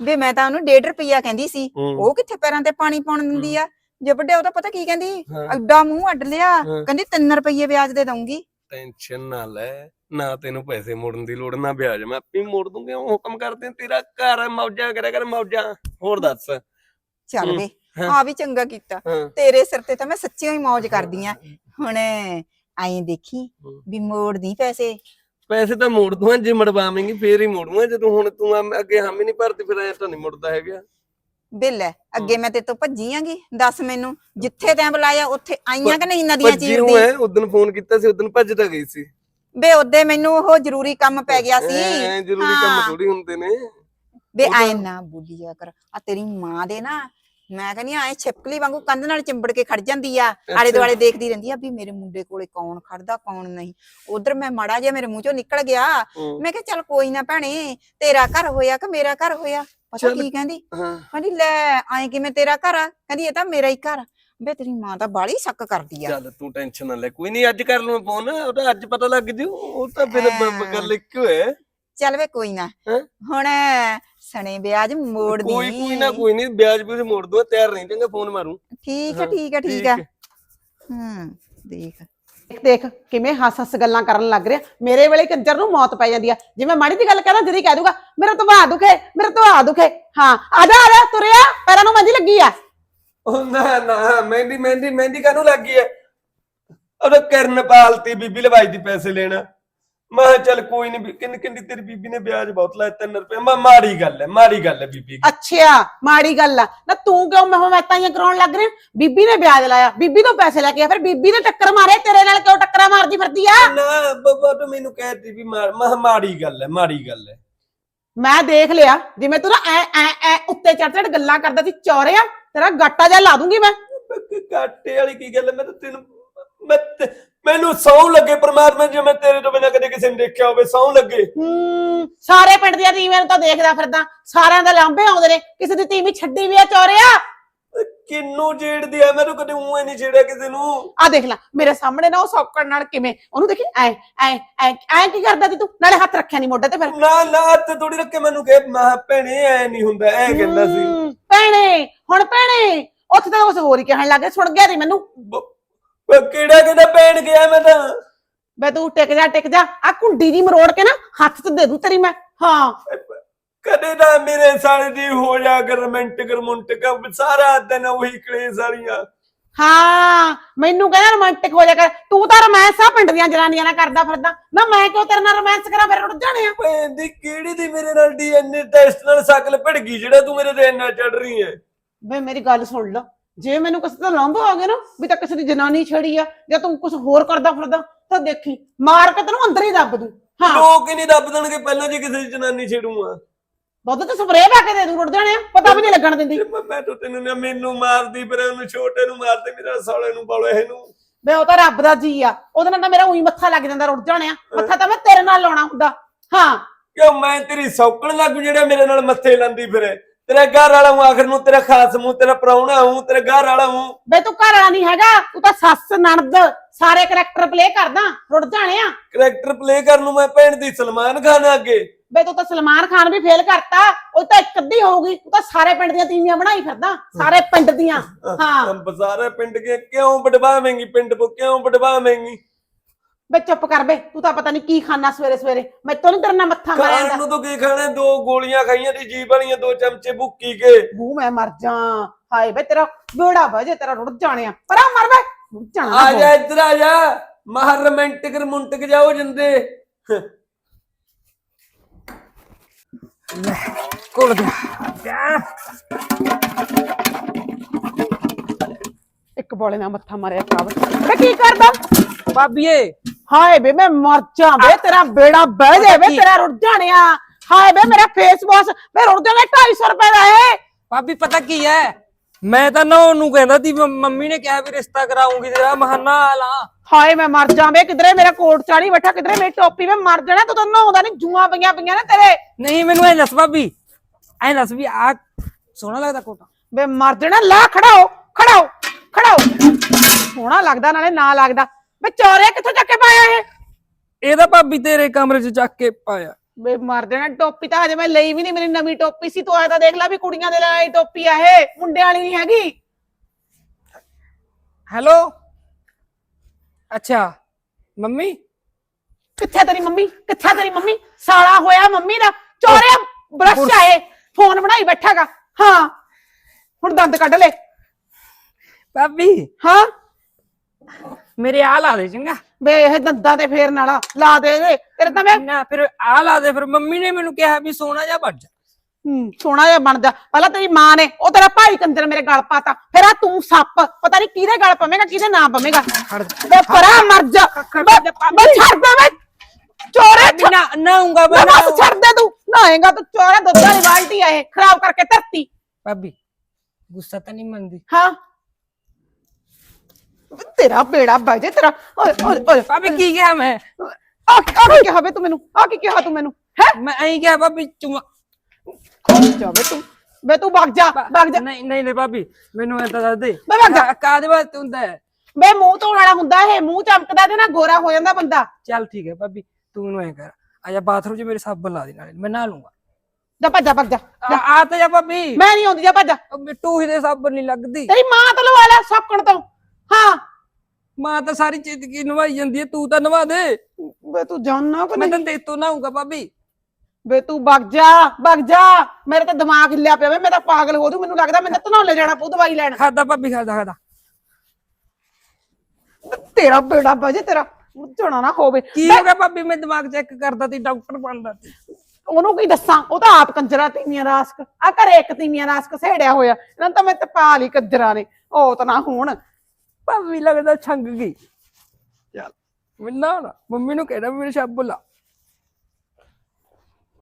ਵੀ ਮੈਂ ਤਾਂ ਉਹਨੂੰ 1.5 ਰੁਪਇਆ ਕਹਿੰਦੀ ਸੀ। ਉਹ ਕਿੱਥੇ ਪੈਰਾਂ ਤੇ ਪਾਣੀ ਪਾਉਣ ਦਿੰਦੀ ਆ? ਜੇ ਵੱਡੇ ਉਹ ਤਾਂ ਪਤਾ ਕੀ ਕਹਿੰਦੀ। ਐਡਾ ਮੂੰਹ ਅੱਡ ਲਿਆ। ਕਹਿੰਦੀ 3 ਰੁਪਏ ਵਿਆਜ ਦੇ ਦਊਂਗੀ। ਟੈਨਸ਼ਨ ਨਾ ਲੈ। ਨਾ ਤੈਨੂੰ ਪੈਸੇ ਮੋੜਨ ਦੀ ਲੋੜ ਨਾ ਵਿਆਜ। ਮੈਂ ਆਪੇ ਹੀ ਮੋੜ ਦੂੰਗਾ ਉਹ ਹੁਕਮ ਕਰਦੇ ਤੇਰਾ ਘਰ ਹੈ ਮੌਜਾਂ ਕਰਿਆ ਕਰ ਮੌਜਾਂ। ਹੋਰ ਦੱਸ। ਚੱਲ ਹੂੰ, ਵੇ ਹਾਂ। ਆ ਵੀ ਚੰਗਾ ਕੀਤਾ। ਹਾਂ। ਤੇਰੇ ਸਿਰ ਤੇ ਤਾਂ ਮੈਂ ਸੱਚੀਓ ਹੀ ਮौज ਕਰਦੀ ਆ। ਹੁਣ ਐਂ ਦੇਖੀ ਹੂੰ। ਵੀ ਮੋੜਦੀ ਪੈਸੇ? ਪੈਸੇ ਤਾਂ ਮੋੜ ਦੂੰਗਾ ਜੇ ਮੜਵਾਵੇਂਗੀ ਫੇਰ ਹੀ ਮੋੜੂਗਾ। ਜਦੋਂ ਹੁਣ ਤੂੰ ਆ- ਅੱਗੇ ਹਾਮੀ ਨਹੀਂ ਭਰਦੀ ਫਿਰ ਐ ਤਾਂ ਨਹੀਂ ਮੁੜਦਾ ਹੈਗਾ। ਬਿੱਲ ਹੈ ਅੱਗੇ ਮੈਂ ਤੇ ਤੋਂ ਭੱਜੀ ਆਂਗੀ। ਦੱਸ ਮੈਨੂੰ ਜਿੱਥੇ ਤੈਂ ਬੁਲਾਇਆ ਉੱਥੇ ਆਈਆਂ ਕਿ ਨਹੀਂ ਨਦੀਆਂ ਭੱਜੀ ਚੀਰਦੀ ਐ ਉਦੋਂ ਫੋਨ ਕੀਤਾ ਸੀ ਉਦੋਂ ਭੱਜ ਤਾਂ ਗਈ ਸੀ। ਬੇ ਉਹਦੇ ਮੈਨੂੰ ਉਹ ਜ਼ਰੂਰੀ ਕੰਮ ਪੈ ਗਿਆ ਸੀ। ਐ ਜ਼ਰੂਰੀ ਕੰਮ ਹਾਂ। ਥੋੜੀ ਹੁੰਦੇ ਨੇ। ਬੇ ਐ ਨਾ ਬੋਲੀਆ ਕਰ। ਆ ਤੇਰੀ ਮਾਂ ਦੇ ਨਾ ਮੈਂ ਕਹਿੰਦੀ ਐ ਛਿਪਕਲੀ ਵਾਂਗੂ ਕੰਧ ਨਾਲ ਚਿੰਬੜ ਕੇ ਖੜ ਜਾਂਦੀ ਆ। ਆਲੇ ਦੁਆਲੇ ਦੇਖਦੀ ਰਹਿੰਦੀ ਆ ਵੀ ਮੇਰੇ ਮੁੰਡੇ ਕੋਲੇ ਕੌਣ ਖੜਦਾ ਕੌਣ ਨਹੀਂ। ਉਧਰ ਮੈਂ ਮੜਾ ਜਿਹਾ ਮੇਰੇ ਮੂੰਹ ਚੋਂ ਨਿਕਲ ਗਿਆ। ਹੂੰ। ਮੈਂ ਕਿਹਾ ਚੱਲ ਕੋਈ ਨਾ ਭੈਣੇ ਤੇਰਾ ਘਰ ਹੋਇਆ ਕਿ ਮੇਰਾ ਘਰ ਹੋਇਆ? ਪਤਾ ਚੱਲ। ਕੀ ਕਹਿੰਦੀ? ਹਾਂ। ਕਹਿੰਦੀ ਲੈ ਐਂ ਕਿਵੇਂ ਤੇਰਾ ਘਰ ਆ? ਕਹਿੰਦੀ ਇਹ ਤਾਂ ਮੇਰਾ ਹੀ ਘਰ ਆ। ਬੇ ਤੇਰੀ ਮਾਂ ਤਾਂ ਬਾਲੀ ਸ਼ੱਕ ਕਰਦੀ ਆ। ਚੱਲ ਤੂੰ ਟੈਨਸ਼ਨ ਨਾ ਲੈ ਕੋਈ ਨਹੀਂ ਅੱਜ ਕਰ ਲਵਾਂ ਫੋਨ ਉਹ ਤਾਂ ਅੱਜ ਪਤਾ ਲੱਗ ਜੂ ਉਹ ਤਾਂ ਫਿਰ ਬ- ਬ- ਹਾਂ। ਗੱਲ ਇੱਕ ਹੈ। ਚੱਲ ਵੇ ਕੋਈ ਨਾ ਹੈਂ? ਹੁਣ ਸਣੇ ਵਿਆਜ ਮੋੜ ਦੀ ਕੋਈ ਕੋਈ ਨਾ ਕੋਈ ਨਹੀਂ ਵਿਆਜ ਵੀ ਮੋੜ ਦੂੰਗਾ ਤਿਆਰ ਨਹੀਂ ਚੰਗਾ ਫੋਨ ਮਾਰੂ। ਠੀਕ ਹੈ ਠੀਕ ਹੈ ਠੀਕ ਹੈ ਹੈ। ਹੂੰ ਦੇਖ। ਦੇਖ ਦੇਖ ਕਿਵੇਂ ਹੱਸ ਹੱਸ ਗੱਲਾਂ ਕਰਨ ਲੱਗ ਰਿਹਾ। ਮੇਰੇ ਵੇਲੇ ਕੰਜਰ ਨੂੰ ਮੌਤ ਪੈ ਜਾਂਦੀ ਆ। ਜਿਵੇਂ ਮਾੜੀ ਦੀ ਗੱਲ ਕਰਾਂ ਜਦੀ ਕਹਿ ਦੂਗਾ ਮੇਰਾ ਤਵਾ ਦੁਖੇ ਮੇਰਾ ਤਵਾ ਦੁਖੇ। ਹਾਂ ਆ ਜਾ ਆ ਜਾ ਤੁਰਿਆ ਪੈਰਾਂ ਨੂੰ ਮੰਜੀ ਲੱਗੀ ਆ। ਉਹ ਨਾ ਨਾ ਮਹਿੰਦੀ ਮਹਿੰਦੀ ਮਹਿੰਦੀ ਕਾਹਨੂੰ ਲੱਗ ਗਈ ਹੈ ਉਹ ਕਰਨ ਪਾਲਤੀ ਬੀਬੀ ਲਵਾਈ ਦੀ ਪੈਸੇ ਲੈਣਾ। ਮੈਂ ਚੱਲ ਕੋਈ ਨਹੀਂ ਕਿੰਨੀ ਕਿੰਨੀ ਤੇਰੀ ਬੀਬੀ ਨੇ ਵਿਆਜ ਬਹੁਤ ਲਾਇਆ 3 ਰੁਪਏ। ਮੈਂ ਮਾੜੀ ਗੱਲ ਹੈ ਮਾੜੀ ਗੱਲ ਹੈ ਬੀਬੀ। ਅੱਛਾ ਮਾੜੀ ਗੱਲ ਆ। ਨਾ ਤੂੰ ਕਿਉਂ ਮੈਂ ਮੈਂ ਤਾਂ ਕਰਾਉਣ ਲੱਗ ਰਿਹਾ ਬੀਬੀ ਨੇ ਵਿਆਜ ਲਾਇਆ ਬੀਬੀ ਤੋਂ ਪੈਸੇ ਲੈ ਕੇ ਆ ਫਿਰ ਬੀਬੀ ਨੇ ਟੱਕਰ ਮਾਰੇ ਤੇਰੇ ਨਾਲ ਕਿਉਂ ਟੱਕਰਾਂ ਮਾਰਦੀ ਫਿਰਦੀ ਆ? ਨਾ ਬੱਬਾ ਤੂੰ ਮੈਨੂੰ ਕਹਿਤੀ ਵੀ ਮਾਰ- ਮੈਂ ਮਾੜੀ ਗੱਲ ਹੈ ਮਾੜੀ ਗੱਲ ਹੈ ਮੈਂ ਦੇਖ ਲਿਆ ਜਿਵੇਂ ਤੂੰ ਨਾ ਐ ਐ ਐ ਉੱਤੇ ਚੜ ਚੜ ਗੱਲਾਂ ਕਰਦਾ ਸੀ ਚੌਰਿਆ। ਤੇਰਾ ਗਾਟਾ ਜਿਹਾ ਲਾ ਦੂੰਗੀ ਮੈਂ। ਕਾਟੇ ਵਾਲੀ ਕੀ ਗੱਲ ਹੈ? ਮੈਂ ਤਾਂ ਤੈਨੂੰ ਮੈਂ ਤੇ- ਮੈਨੂੰ ਸੌ ਲੱਗੇ ਪ੍ਰਮਾਤਮਾ ਜੇ ਮੈਂ ਤੇਰੇ ਤੋਂ ਬਿਨਾਂ ਕਦੇ ਕਿਸੇ ਨੇ ਦੇਖਿਆ ਹੋਵੇ ਸੌ ਲੱਗੇ। ਹੂੰ ਸਾਰੇ ਪਿੰਡ ਦੀਆਂ ਤੀਵੀਆਂ ਨੂੰ ਤਾਂ ਦੇਖਦਾ ਫਿਰਦਾ ਸਾਰਿਆਂ ਦੇ ਲਾਂਭੇ ਆਉਂਦੇ ਨੇ ਕਿਸੇ ਦੀ ਤੀਵੀਂ ਛੱਡੀ ਵੀ ਆ ਚੌਰਿਆ। ਕਿੰਨੂੰ ਛੇੜਦੀ ਆ? ਮੈਨੂੰ ਕਦੇ ਉਵੇਂ ਨਹੀਂ ਛੇੜਿਆ ਕਿਸੇ ਨੂੰ। ਆ ਦੇਖ ਲੈ ਮੇਰੇ ਸਾਹਮਣੇ ਨਾ ਉਹ ਸੌਕਣ ਨਾਲ ਕਿਵੇਂ ਉਹਨੂੰ ਦੇਖੀ ਐ ਐ ਐ ਐ ਕੀ ਕਰਦਾ ਸੀ ਤੂੰ? ਨਾਲੇ ਹੱਥ ਰੱਖਿਆ ਨਹੀਂ ਮੋਢੇ ਤੇ ਫਿਰ। ਨਾ ਨਾ ਹੱਥ ਥੋੜੀ ਰੱਖੇ ਮੈਨੂੰ ਕਹੇ ਮਾ ਭੈਣੇ ਐ ਨਹੀਂ ਹੁੰਦਾ ਐ ਕਹਿੰਦਾ ਸੀ। ਹੂੰ, ਭੈਣੇ ਹੁਣ ਭੈਣੇ ਉੱਥੇ ਤਾਂ ਕੁਝ ਹੋਰ ਹੀ ਕਹਿਣ ਲੱਗੇ ਸੁਣ ਗਿਆ ਸੀ ਮੈਨੂੰ। ਬ- ਬ- ਕਿਹੜਾ ਕਿਹੜਾ ਭੈਣ ਗਿਆ ਮੈਂ ਤਾਂ? ਬੇ ਤੂੰ ਟਿਕ ਜਾ ਟਿਕ ਜਾ ਆ ਕੁੰਡੀ ਦੀ ਮਰੋੜ ਕੇ ਨਾ ਹੱਥ ਤੇ ਦੇ ਦੂੰ ਤੇਰੀ ਮੈਂ। ਹਾਂ। ਕਦੇ ਨਾ ਮੇਰੇ ਸਾਲੇ ਦੀ ਹੋ ਜਾ ਕਰ ਰੋਮਾਂਟਿਕ ਰੋਮਾਂਟਿਕ ਸਾਰਾ ਦਿਨ ਉਹੀ ਕਲੇਸ਼ ਵਾਲੀਆਂ। ਹਾਂ ਮੈਨੂੰ ਕਹਿੰਦਾ ਰੋਮਾਂਟਿਕ ਹੋ ਜਾ ਕਰ। ਤੂੰ ਤਾਂ ਰੋਮਾਂਸ ਆ ਪਿੰਡ ਦੀਆਂ ਜਨਾਨੀਆਂ ਨਾਲ ਕਰਦਾ ਫਿਰਦਾ। ਨਾ ਮੈਂ ਕਿਉਂ ਤੇਰੇ ਨਾਲ ਰੋਮਾਂਸ ਕਰਾਂ ਫਿਰ ਉੱਡ ਜਾਣੇ ਆ। ਭੈਣ ਦੀ ਕਿਹੜੀ ਦੀ ਮੇਰੇ ਨਾਲ ਡੀਐਨਏ ਟੈਸਟ ਨਾਲ ਸ਼ਕਲ ਭਿੜ ਗਈ ਜਿਹੜਾ ਤੂੰ ਮੇਰੇ ਤੇ ਇੰਨਾ ਚੜ ਰਹੀ ਹੈ ਵੇ ਮੇਰੀ ਗੱਲ ਸੁਣ ਲਓ ਜੇ ਮੈਨੂੰ ਕਿਸੇ ਦਾ ਲੰਬ ਆ ਗਿਆ ਨਾ ਵੀ ਤਾਂ ਕਿਸੇ ਦੀ ਜਨਾਨੀ ਛੜੀ ਆ ਜਾਂ ਤੂੰ ਕੁਝ ਹੋਰ ਕਰਦਾ ਫਿਰਦਾ ਤਾਂ ਦੇਖੀ ਮਾਰ ਕੇ ਤੈਨੂੰ ਅੰਦਰ ਹੀ ਦੱਬ ਦੂੰ। ਹਾਂ। ਲੋਕ ਹੀ ਨਹੀਂ ਦੱਬ ਦੇਣਗੇ ਪਹਿਲਾਂ ਜੇ ਕਿਸੇ ਦੀ ਜਨਾਨੀ ਛੇੜੂਗਾ ਦੁੱਧ ਤੇ ਸਪਰੇਅ ਪਾ ਕੇ ਦੇ ਦੂੰ ਉੱਡ ਜਾਣੇ ਆ ਪਤਾ ਵੀ ਨਹੀਂ ਲੱਗਣ ਦਿੰਦੀ। ਮੈਂ ਮੈਂ ਤਾਂ ਤੈਨੂੰ ਨਾ ਮੈਨੂੰ ਮਾਰਦੀ ਪਰ ਉਹਨੂੰ ਛੋਟੇ ਨੂੰ ਮਾਰਦੇ ਮੇਰਾ ਸਾਲੇ ਨੂੰ ਬਾਲੋ ਇਹਨੂੰ ਵੇ ਉਹ ਤਾਂ ਰੱਬ ਦਾ ਜੀ ਆ। ਉਹਦੇ ਨਾਲ ਤਾਂ ਮੇਰਾ ਉਹੀ ਮੱਥਾ ਲੱਗ ਜਾਂਦਾ ਰੁੱਟ ਜਾਣੇ ਆ। ਮੱਥਾ ਤਾਂ ਮੈਂ ਤੇਰੇ ਨਾਲ ਲਾਉਣਾ ਹੁੰਦਾ। ਹਾਂ। ਕਿਉਂ ਮੈਂ ਤੇਰੀ ਸੌਕਣ ਲੱਗੂ ਜਿਹੜਾ ਮੇਰੇ ਨਾਲ ਮੱਥੇ ਲਾਂਦੀ ਫਿਰੇ। ਤੇਰਾ ਘਰ ਵਾਲਾ ਹੂੰ ਆਖਰ ਨੂੰ ਤੇਰਾ ਖਾਸ ਮੂੰਹ ਤੇਰਾ ਪ੍ਰਾਹੁਣਾ ਹੂੰ ਤੇਰਾ ਘਰ ਵਾਲਾ ਹੂੰ। ਬੇ ਤੂੰ ਘਰ ਵਾਲਾ ਨਹੀਂ ਹੈਗਾ ਤੂੰ ਤਾਂ ਸੱਸ ਨਣਦ ਸਾਰੇ ਕਰੈਕਟਰ ਪਲੇ ਕਰਦਾ ਰੁੱਟ ਜਾਣੇ ਆ। ਕਰੈਕਟਰ ਪਲੇ ਕਰਨ ਨੂੰ ਮੈਂ ਭੈਣ ਦੀ ਸਲਮਾਨ ਖਾਨ ਆ ਅੱਗੇ। ਬੇ ਤੂੰ ਤਾਂ ਸਲਮਾਨ ਖਾਨ ਵੀ ਫੇਲ ਕਰਤਾ ਉਹ ਤਾਂ ਇੱਕ ਅੱਧੀ ਹੋਊਗੀ ਤੂੰ ਤਾਂ ਸਾਰੇ ਪਿੰਡ ਦੀਆਂ ਤੀਵੀਆਂ ਬਣਾਈ ਫਿਰਦਾ ਸਾਰੇ ਪਿੰਡ ਦੀਆਂ ਹਾਂ ਅੰਬ ਸਾਰੇ ਪਿੰਡ ਕੇ ਕਿਉਂ ਵਡਵਾਵੇਂਗੀ ਪਿੰਡ ਕੋ ਕਿਉਂ ਵਡਵਾਵੇਂਗੀ? ਬੇ ਚੁੱਪ ਕਰ ਬੇ ਤੂੰ ਤਾਂ ਪਤਾ ਨਹੀਂ ਕੀ ਖਾਣਾ ਸਵੇਰੇ ਸਵੇਰੇ। ਮੈਂ ਤੋਂ ਨਹੀਂ ਤੇਰੇ ਨਾਲ ਮੱਥਾ ਮਾਰਿਆ ਖਾਣ ਜਾਂਦਾ ਨੂੰ ਤਾਂ ਕੀ ਖਾਣੇ ਦੋ ਗੋਲੀਆਂ ਖਾਈਆਂ ਦੀ ਜੀਭ ਵਾਲੀਆਂ ਦੋ ਚਮਚੇ ਭੁੱਕੀ ਕੇ। ਬੂ ਮੈਂ ਮਰ ਜਾ। ਹਾਏ ਬੇ ਤੇਰਾ ਬੇੜਾ ਵਜੇ ਤੇਰਾ ਰੁੱਟ ਜਾਣਿਆ। ਪਰਾਂ ਮਰ ਬੇ ਰੁੱਟ ਜਾਣਾ ਆ ਜਾ ਇੱਧਰ ਆ ਜਾ। ਮਹਾ ਰੋਮਾਂਟਿਕ ਰਮੁੰਟਿਕ ਜਾਓ ਜਿੰਦੇ। ਘੁਲ ਗਿਆ ਇੱਕ ਬੋਲੇ ਨਾਲ ਮੱਥਾ ਮਾਰਿਆ ਕਾਬ ਬੇ ਕੀ ਕਰਦਾ? ਬਾਬੀਏ ਹਾਏ ਬੇ ਮੈਂ ਮਰ ਜਾ ਬੇ ਤੇਰਾ ਬੇੜਾ ਬਹਿ ਜਾ ਬੇ ਤੇਰਾ ਰੁੱਟ ਜਾਣਿਆ ਹਾਏ ਬੇ ਮੇਰਾ ਫੇਸ ਵਾਸ਼ ਬੇ ਰੁੱਟ ਜਾਣਾ 250 ਰੁਪਏ ਦਾ ਹੈ ਭਾਬੀ ਪਤਾ ਕੀ ਹੈ ਮੈਂ ਤਾਂ ਨਾ ਉਹਨੂੰ ਕਹਿੰਦਾ ਸੀ ਮੰਮੀ ਨੇ ਕਿਹਾ ਵੀ ਰਿਸ਼ਤਾ ਕਰਾਉਂਗੀ ਤੇਰਾ ਮਹਾਨਾ ਆਲਾ ਹਾਏ ਮੈਂ ਮਰ ਜਾ ਬੇ ਕਿਧਰੇ ਮੇਰਾ ਕੋਟ ਚਾੜੀ ਬੈਠਾ ਕਿਧਰੇ ਮੇਰੀ ਟੋਪੀ ਮੈਂ ਮਰ ਜਾਣਾ ਤੂੰ ਤਾਂ ਨਹਾਉਂਦਾ ਨਹੀਂ ਜੂਆਂ ਪਈਆਂ ਪਈਆਂ ਨੇ ਤੇਰੇ। ਨਹੀਂ ਮੈਨੂੰ ਐ ਦੱਸ ਭਾਬੀ ਐ ਦੱਸ ਵੀ ਆ ਸੋਹਣਾ ਲੱਗਦਾ ਕੋਟਾ। ਬੇ ਮਰ ਜਾਣਾ ਲਾ ਖੜਾ ਹੋ ਖੜਾ ਹੋ ਖੜਾ ਹੋ ਸੋਹਣਾ ਲੱਗਦਾ ਨਾਲੇ ਨਾ ਲੱਗਦਾ। ਬੇ ਚੋਰਿਆ ਕਿੱਥੋਂ ਚੱਕ ਕੇ ਪਾਇਆ ਇਹ? ਇਹ ਤਾਂ ਭਾਬੀ ਤੇਰੇ ਕਮਰੇ 'ਚ ਚੱਕ ਕੇ ਪਾਇਆ। ਬੇ ਮਰ ਜਾਣਾ ਟੋਪੀ ਤਾਂ ਹਜੇ ਮੈਂ ਲਈ ਵੀ ਨਹੀਂ ਮੇਰੀ ਨਵੀਂ ਟੋਪੀ ਸੀ ਤੂੰ ਆਇਆ ਤਾਂ ਦੇਖ ਲੈ ਵੀ ਕੁੜੀਆਂ ਦੇ ਲਈ ਟੋਪੀ ਆ ਇਹ ਮੁੰਡਿਆਂ ਵਾਲੀ ਨਹੀਂ ਹੈਗੀ। ਹੈਲੋ ਅੱਛਾ ਮੰਮੀ? ਕਿੱਥੇ ਤੇਰੀ ਮੰਮੀ? ਕਿੱਥੇ ਤੇਰੀ ਮੰਮੀ? ਸਾਲਾ ਹੋਇਆ ਮੰਮੀ ਦਾ ਚੋਰਿਆ ਬਰਸ਼ ਆਏ ਫੋਨ ਬਣਾਈ ਬੈਠਾਗਾ। ਹਾਂ ਹੁਣ ਦੰਦ ਕੱਢ ਲੈ। ਭਾਬੀ? ਹਾਂ? ਮੇਰੇ ਆ ਲਾ ਦੇ ਚੰਗਾ। ਬੇ ਇਹ ਦੰਦਾਂ ਤੇ ਫੇਰਨ ਵਾਲਾ ਲਾ ਦੇ ਦੇ ਤੇਰੇ ਤਾਂ ਮੈਂ ਨਾ ਫਿਰ ਆ ਲਾ ਦੇ ਫਿਰ ਮੰਮੀ ਨੇ ਮੈਨੂੰ ਕਿਹਾ ਵੀ ਸੋਹਣਾ ਜਾ ਬਣ ਜਾ। ਹੂੰ, ਸੋਹਣਾ ਜਿਹਾ ਬਣਦਾ ਪਹਿਲਾਂ ਤੇਰੀ ਮਾਂ ਨੇ ਉਹ ਤੇਰਾ ਭਾਈ ਕੰਜਰ ਮੇਰੇ ਗਲ ਪਾਤਾ। ਫਿਰ ਆ ਤੂੰ ਸੱਪ ਪਤਾ ਨਹੀਂ ਕਿਹਦੇ ਗਲ ਪਵੇਂਗਾ ਕਿਹਦੇ ਨਾ ਪਵੇਂਗਾ। ਬੇ ਪਰਾ ਮਰ ਜਾ। ਬੇ ਬੇ ਛੱਡ ਦੇ ਬੇ ਚੋਰੇ ਭਾਬੀ ਨਾ ਨਾਉਂਗਾ ਬੇ ਬਸ ਛੱਡ ਦੇ ਤੂੰ। ਨਾਏਗਾ ਤੂੰ। ਚੋਰਾ ਦੁੱਧ ਵਾਲੀ ਬਾਲਟੀ ਆ ਇਹ। ਖਰਾਬ ਕਰਕੇ ਧਰਤੀ। ਭਾਬੀ ਗੁੱਸਾ ਤਾਂ ਨਹੀਂ ਮੰਨਦੀ। ਹਾਂ। ਤੇਰਾ ਬੇੜਾ ਬਾਜੇ ਤੇਰਾ ਓਏ ਓਏ ਓਏ ਭਾਬੀ ਕੀ ਕਿਹਾ ਮੈਂ? ਆ ਕੀ ਆ ਕੀ ਕਿਹਾ ਵੇ ਤੂੰ ਮੈਨੂੰ? ਆ ਕੀ ਕਿਹਾ ਤੂੰ ਮੈਨੂੰ? ਹੈ? ਮੈਂ ਐਂ ਕਿਹਾ ਭਾਬੀ ਚੁਮਾ ਜਾਵੇ ਤੂੰ। ਬੇ ਤੂੰ ਵਗ ਜਾ ਵਗ ਜਾ। ਨਹੀਂ ਨਹੀਂ ਨਹੀਂ ਭਾਬੀ ਮੈਨੂੰ ਐਂ ਤਾਂ ਦੱਸ ਦੇ। ਮੈਂ ਵਗ ਜਾ। ਕਾ- ਕਾਹਦੇ ਵਾਸਤੇ ਹੁੰਦਾ ਹੈ? ਬੇ ਮੂੰਹ ਧੋਣ ਵਾਲਾ ਹੁੰਦਾ ਇਹ ਮੂੰਹ ਚਮਕਦਾ ਤੇ ਨਾ ਗੋਰਾ ਹੋ ਜਾਂਦਾ ਬੰਦਾ। ਚੱਲ ਠੀਕ ਹੈ ਭਾਬੀ ਤੂੰ ਮੈਨੂੰ ਐਂ ਕਰ। ਆ ਜਾ ਬਾਥਰੂਮ 'ਚ ਮੇਰੇ ਸਾਬਣ ਲਾ ਦੇ ਨਾਲੇ ਮੈਂ ਨਹਾ ਲੂੰਗਾ। ਜਾ ਭੱਜ ਜਾ ਭੱਜ ਜਾ। ਆ ਆ ਤਾਂ ਜਾ ਭਾਬੀ। ਮੈਂ ਨਹੀਂ ਆਉਂਦੀ ਜਾ ਭੱਜ ਜਾ। ਉਹ ਮਿੱਟੂ ਹੀ ਦੇ ਸਾਬਣ ਨਹੀਂ ਲੱਗਦੀ। ਤੇਰੀ ਮਾਂ ਤੋਂ ਲਵਾ ਲੈ ਸੌਕਣ ਤੋਂ। ਹਾਂ। ਮਾਂ ਤਾਂ ਸਾਰੀ ਜ਼ਿੰਦਗੀ ਨਵਾਈ ਜਾਂਦੀ ਹੈ ਤੂੰ ਤਾਂ ਨਵਾ ਦੇ। ਬੇ ਤੂੰ ਜਾਨਣਾ ਕਿ ਮੈਂ ਨਹੀਂ? ਤਾਂ ਤੋਂ ਨਹਾਉਂਗਾ ਭਾਬੀ। ਬੇ ਤੂੰ ਵਗ ਜਾ ਵਗ ਜਾ। ਮੇਰੇ ਤਾਂ ਦਿਮਾਗ ਹਿੱਲਿਆ ਪਿਆ ਵੇ ਮੈਂ ਤਾਂ ਪਾਗਲ ਹੋ ਜੂ ਮੈਨੂੰ ਲੱਗਦਾ ਮੈਨੂੰ ਧਨੌਲੇ ਜਾਣਾ ਪਊ ਦਵਾਈ ਲੈਣ। ਖਾਦਾ ਭਾਬੀ ਖਾਦਾ ਖਾਦਾ। ਤੇਰਾ ਬੇੜਾ ਬਾਜੇ ਤੇਰਾ ਝਣਾ ਨਾ ਹੋਵੇ। ਕੀ ਹੋ ਗਿਆ ਭਾਬੀ? ਮੈਂ ਦਿਮਾਗ ਚੈੱਕ ਕਰਦਾ ਸੀ ਡਾਕਟਰ ਬਣਦਾ ਸੀ। ਉਹਨੂੰ ਕੀ ਦੱਸਾਂ? ਉਹ ਤਾਂ ਆਪ ਕੰਜਰਾ ਤੀਵੀਆਂ ਦਾ ਆਸਕ। ਆ ਘਰੇ ਇੱਕ ਤੀਵੀਆਂ ਦਾ ਆਸਕ ਸੇੜਿਆ ਹੋਇਆ। ਇਹਨਾਂ ਨੂੰ ਤਾਂ ਮੈਂ ਤੇ ਪਾ ਲਈ ਕੰਜਰਾ ਨੇ। ਉਹ ਤਾਂ ਨਾ ਹੋਣ। ਭਾਬੀ ਲੱਗਦਾ ਛੰਗ ਗਈ। ਚੱਲ। ਮੈਂ ਨਾ ਨਾ ਮੰਮੀ ਨੂੰ ਕਹਿਣਾ ਮੇਰੇ ਸ਼ਾਬੂ ਲਾ।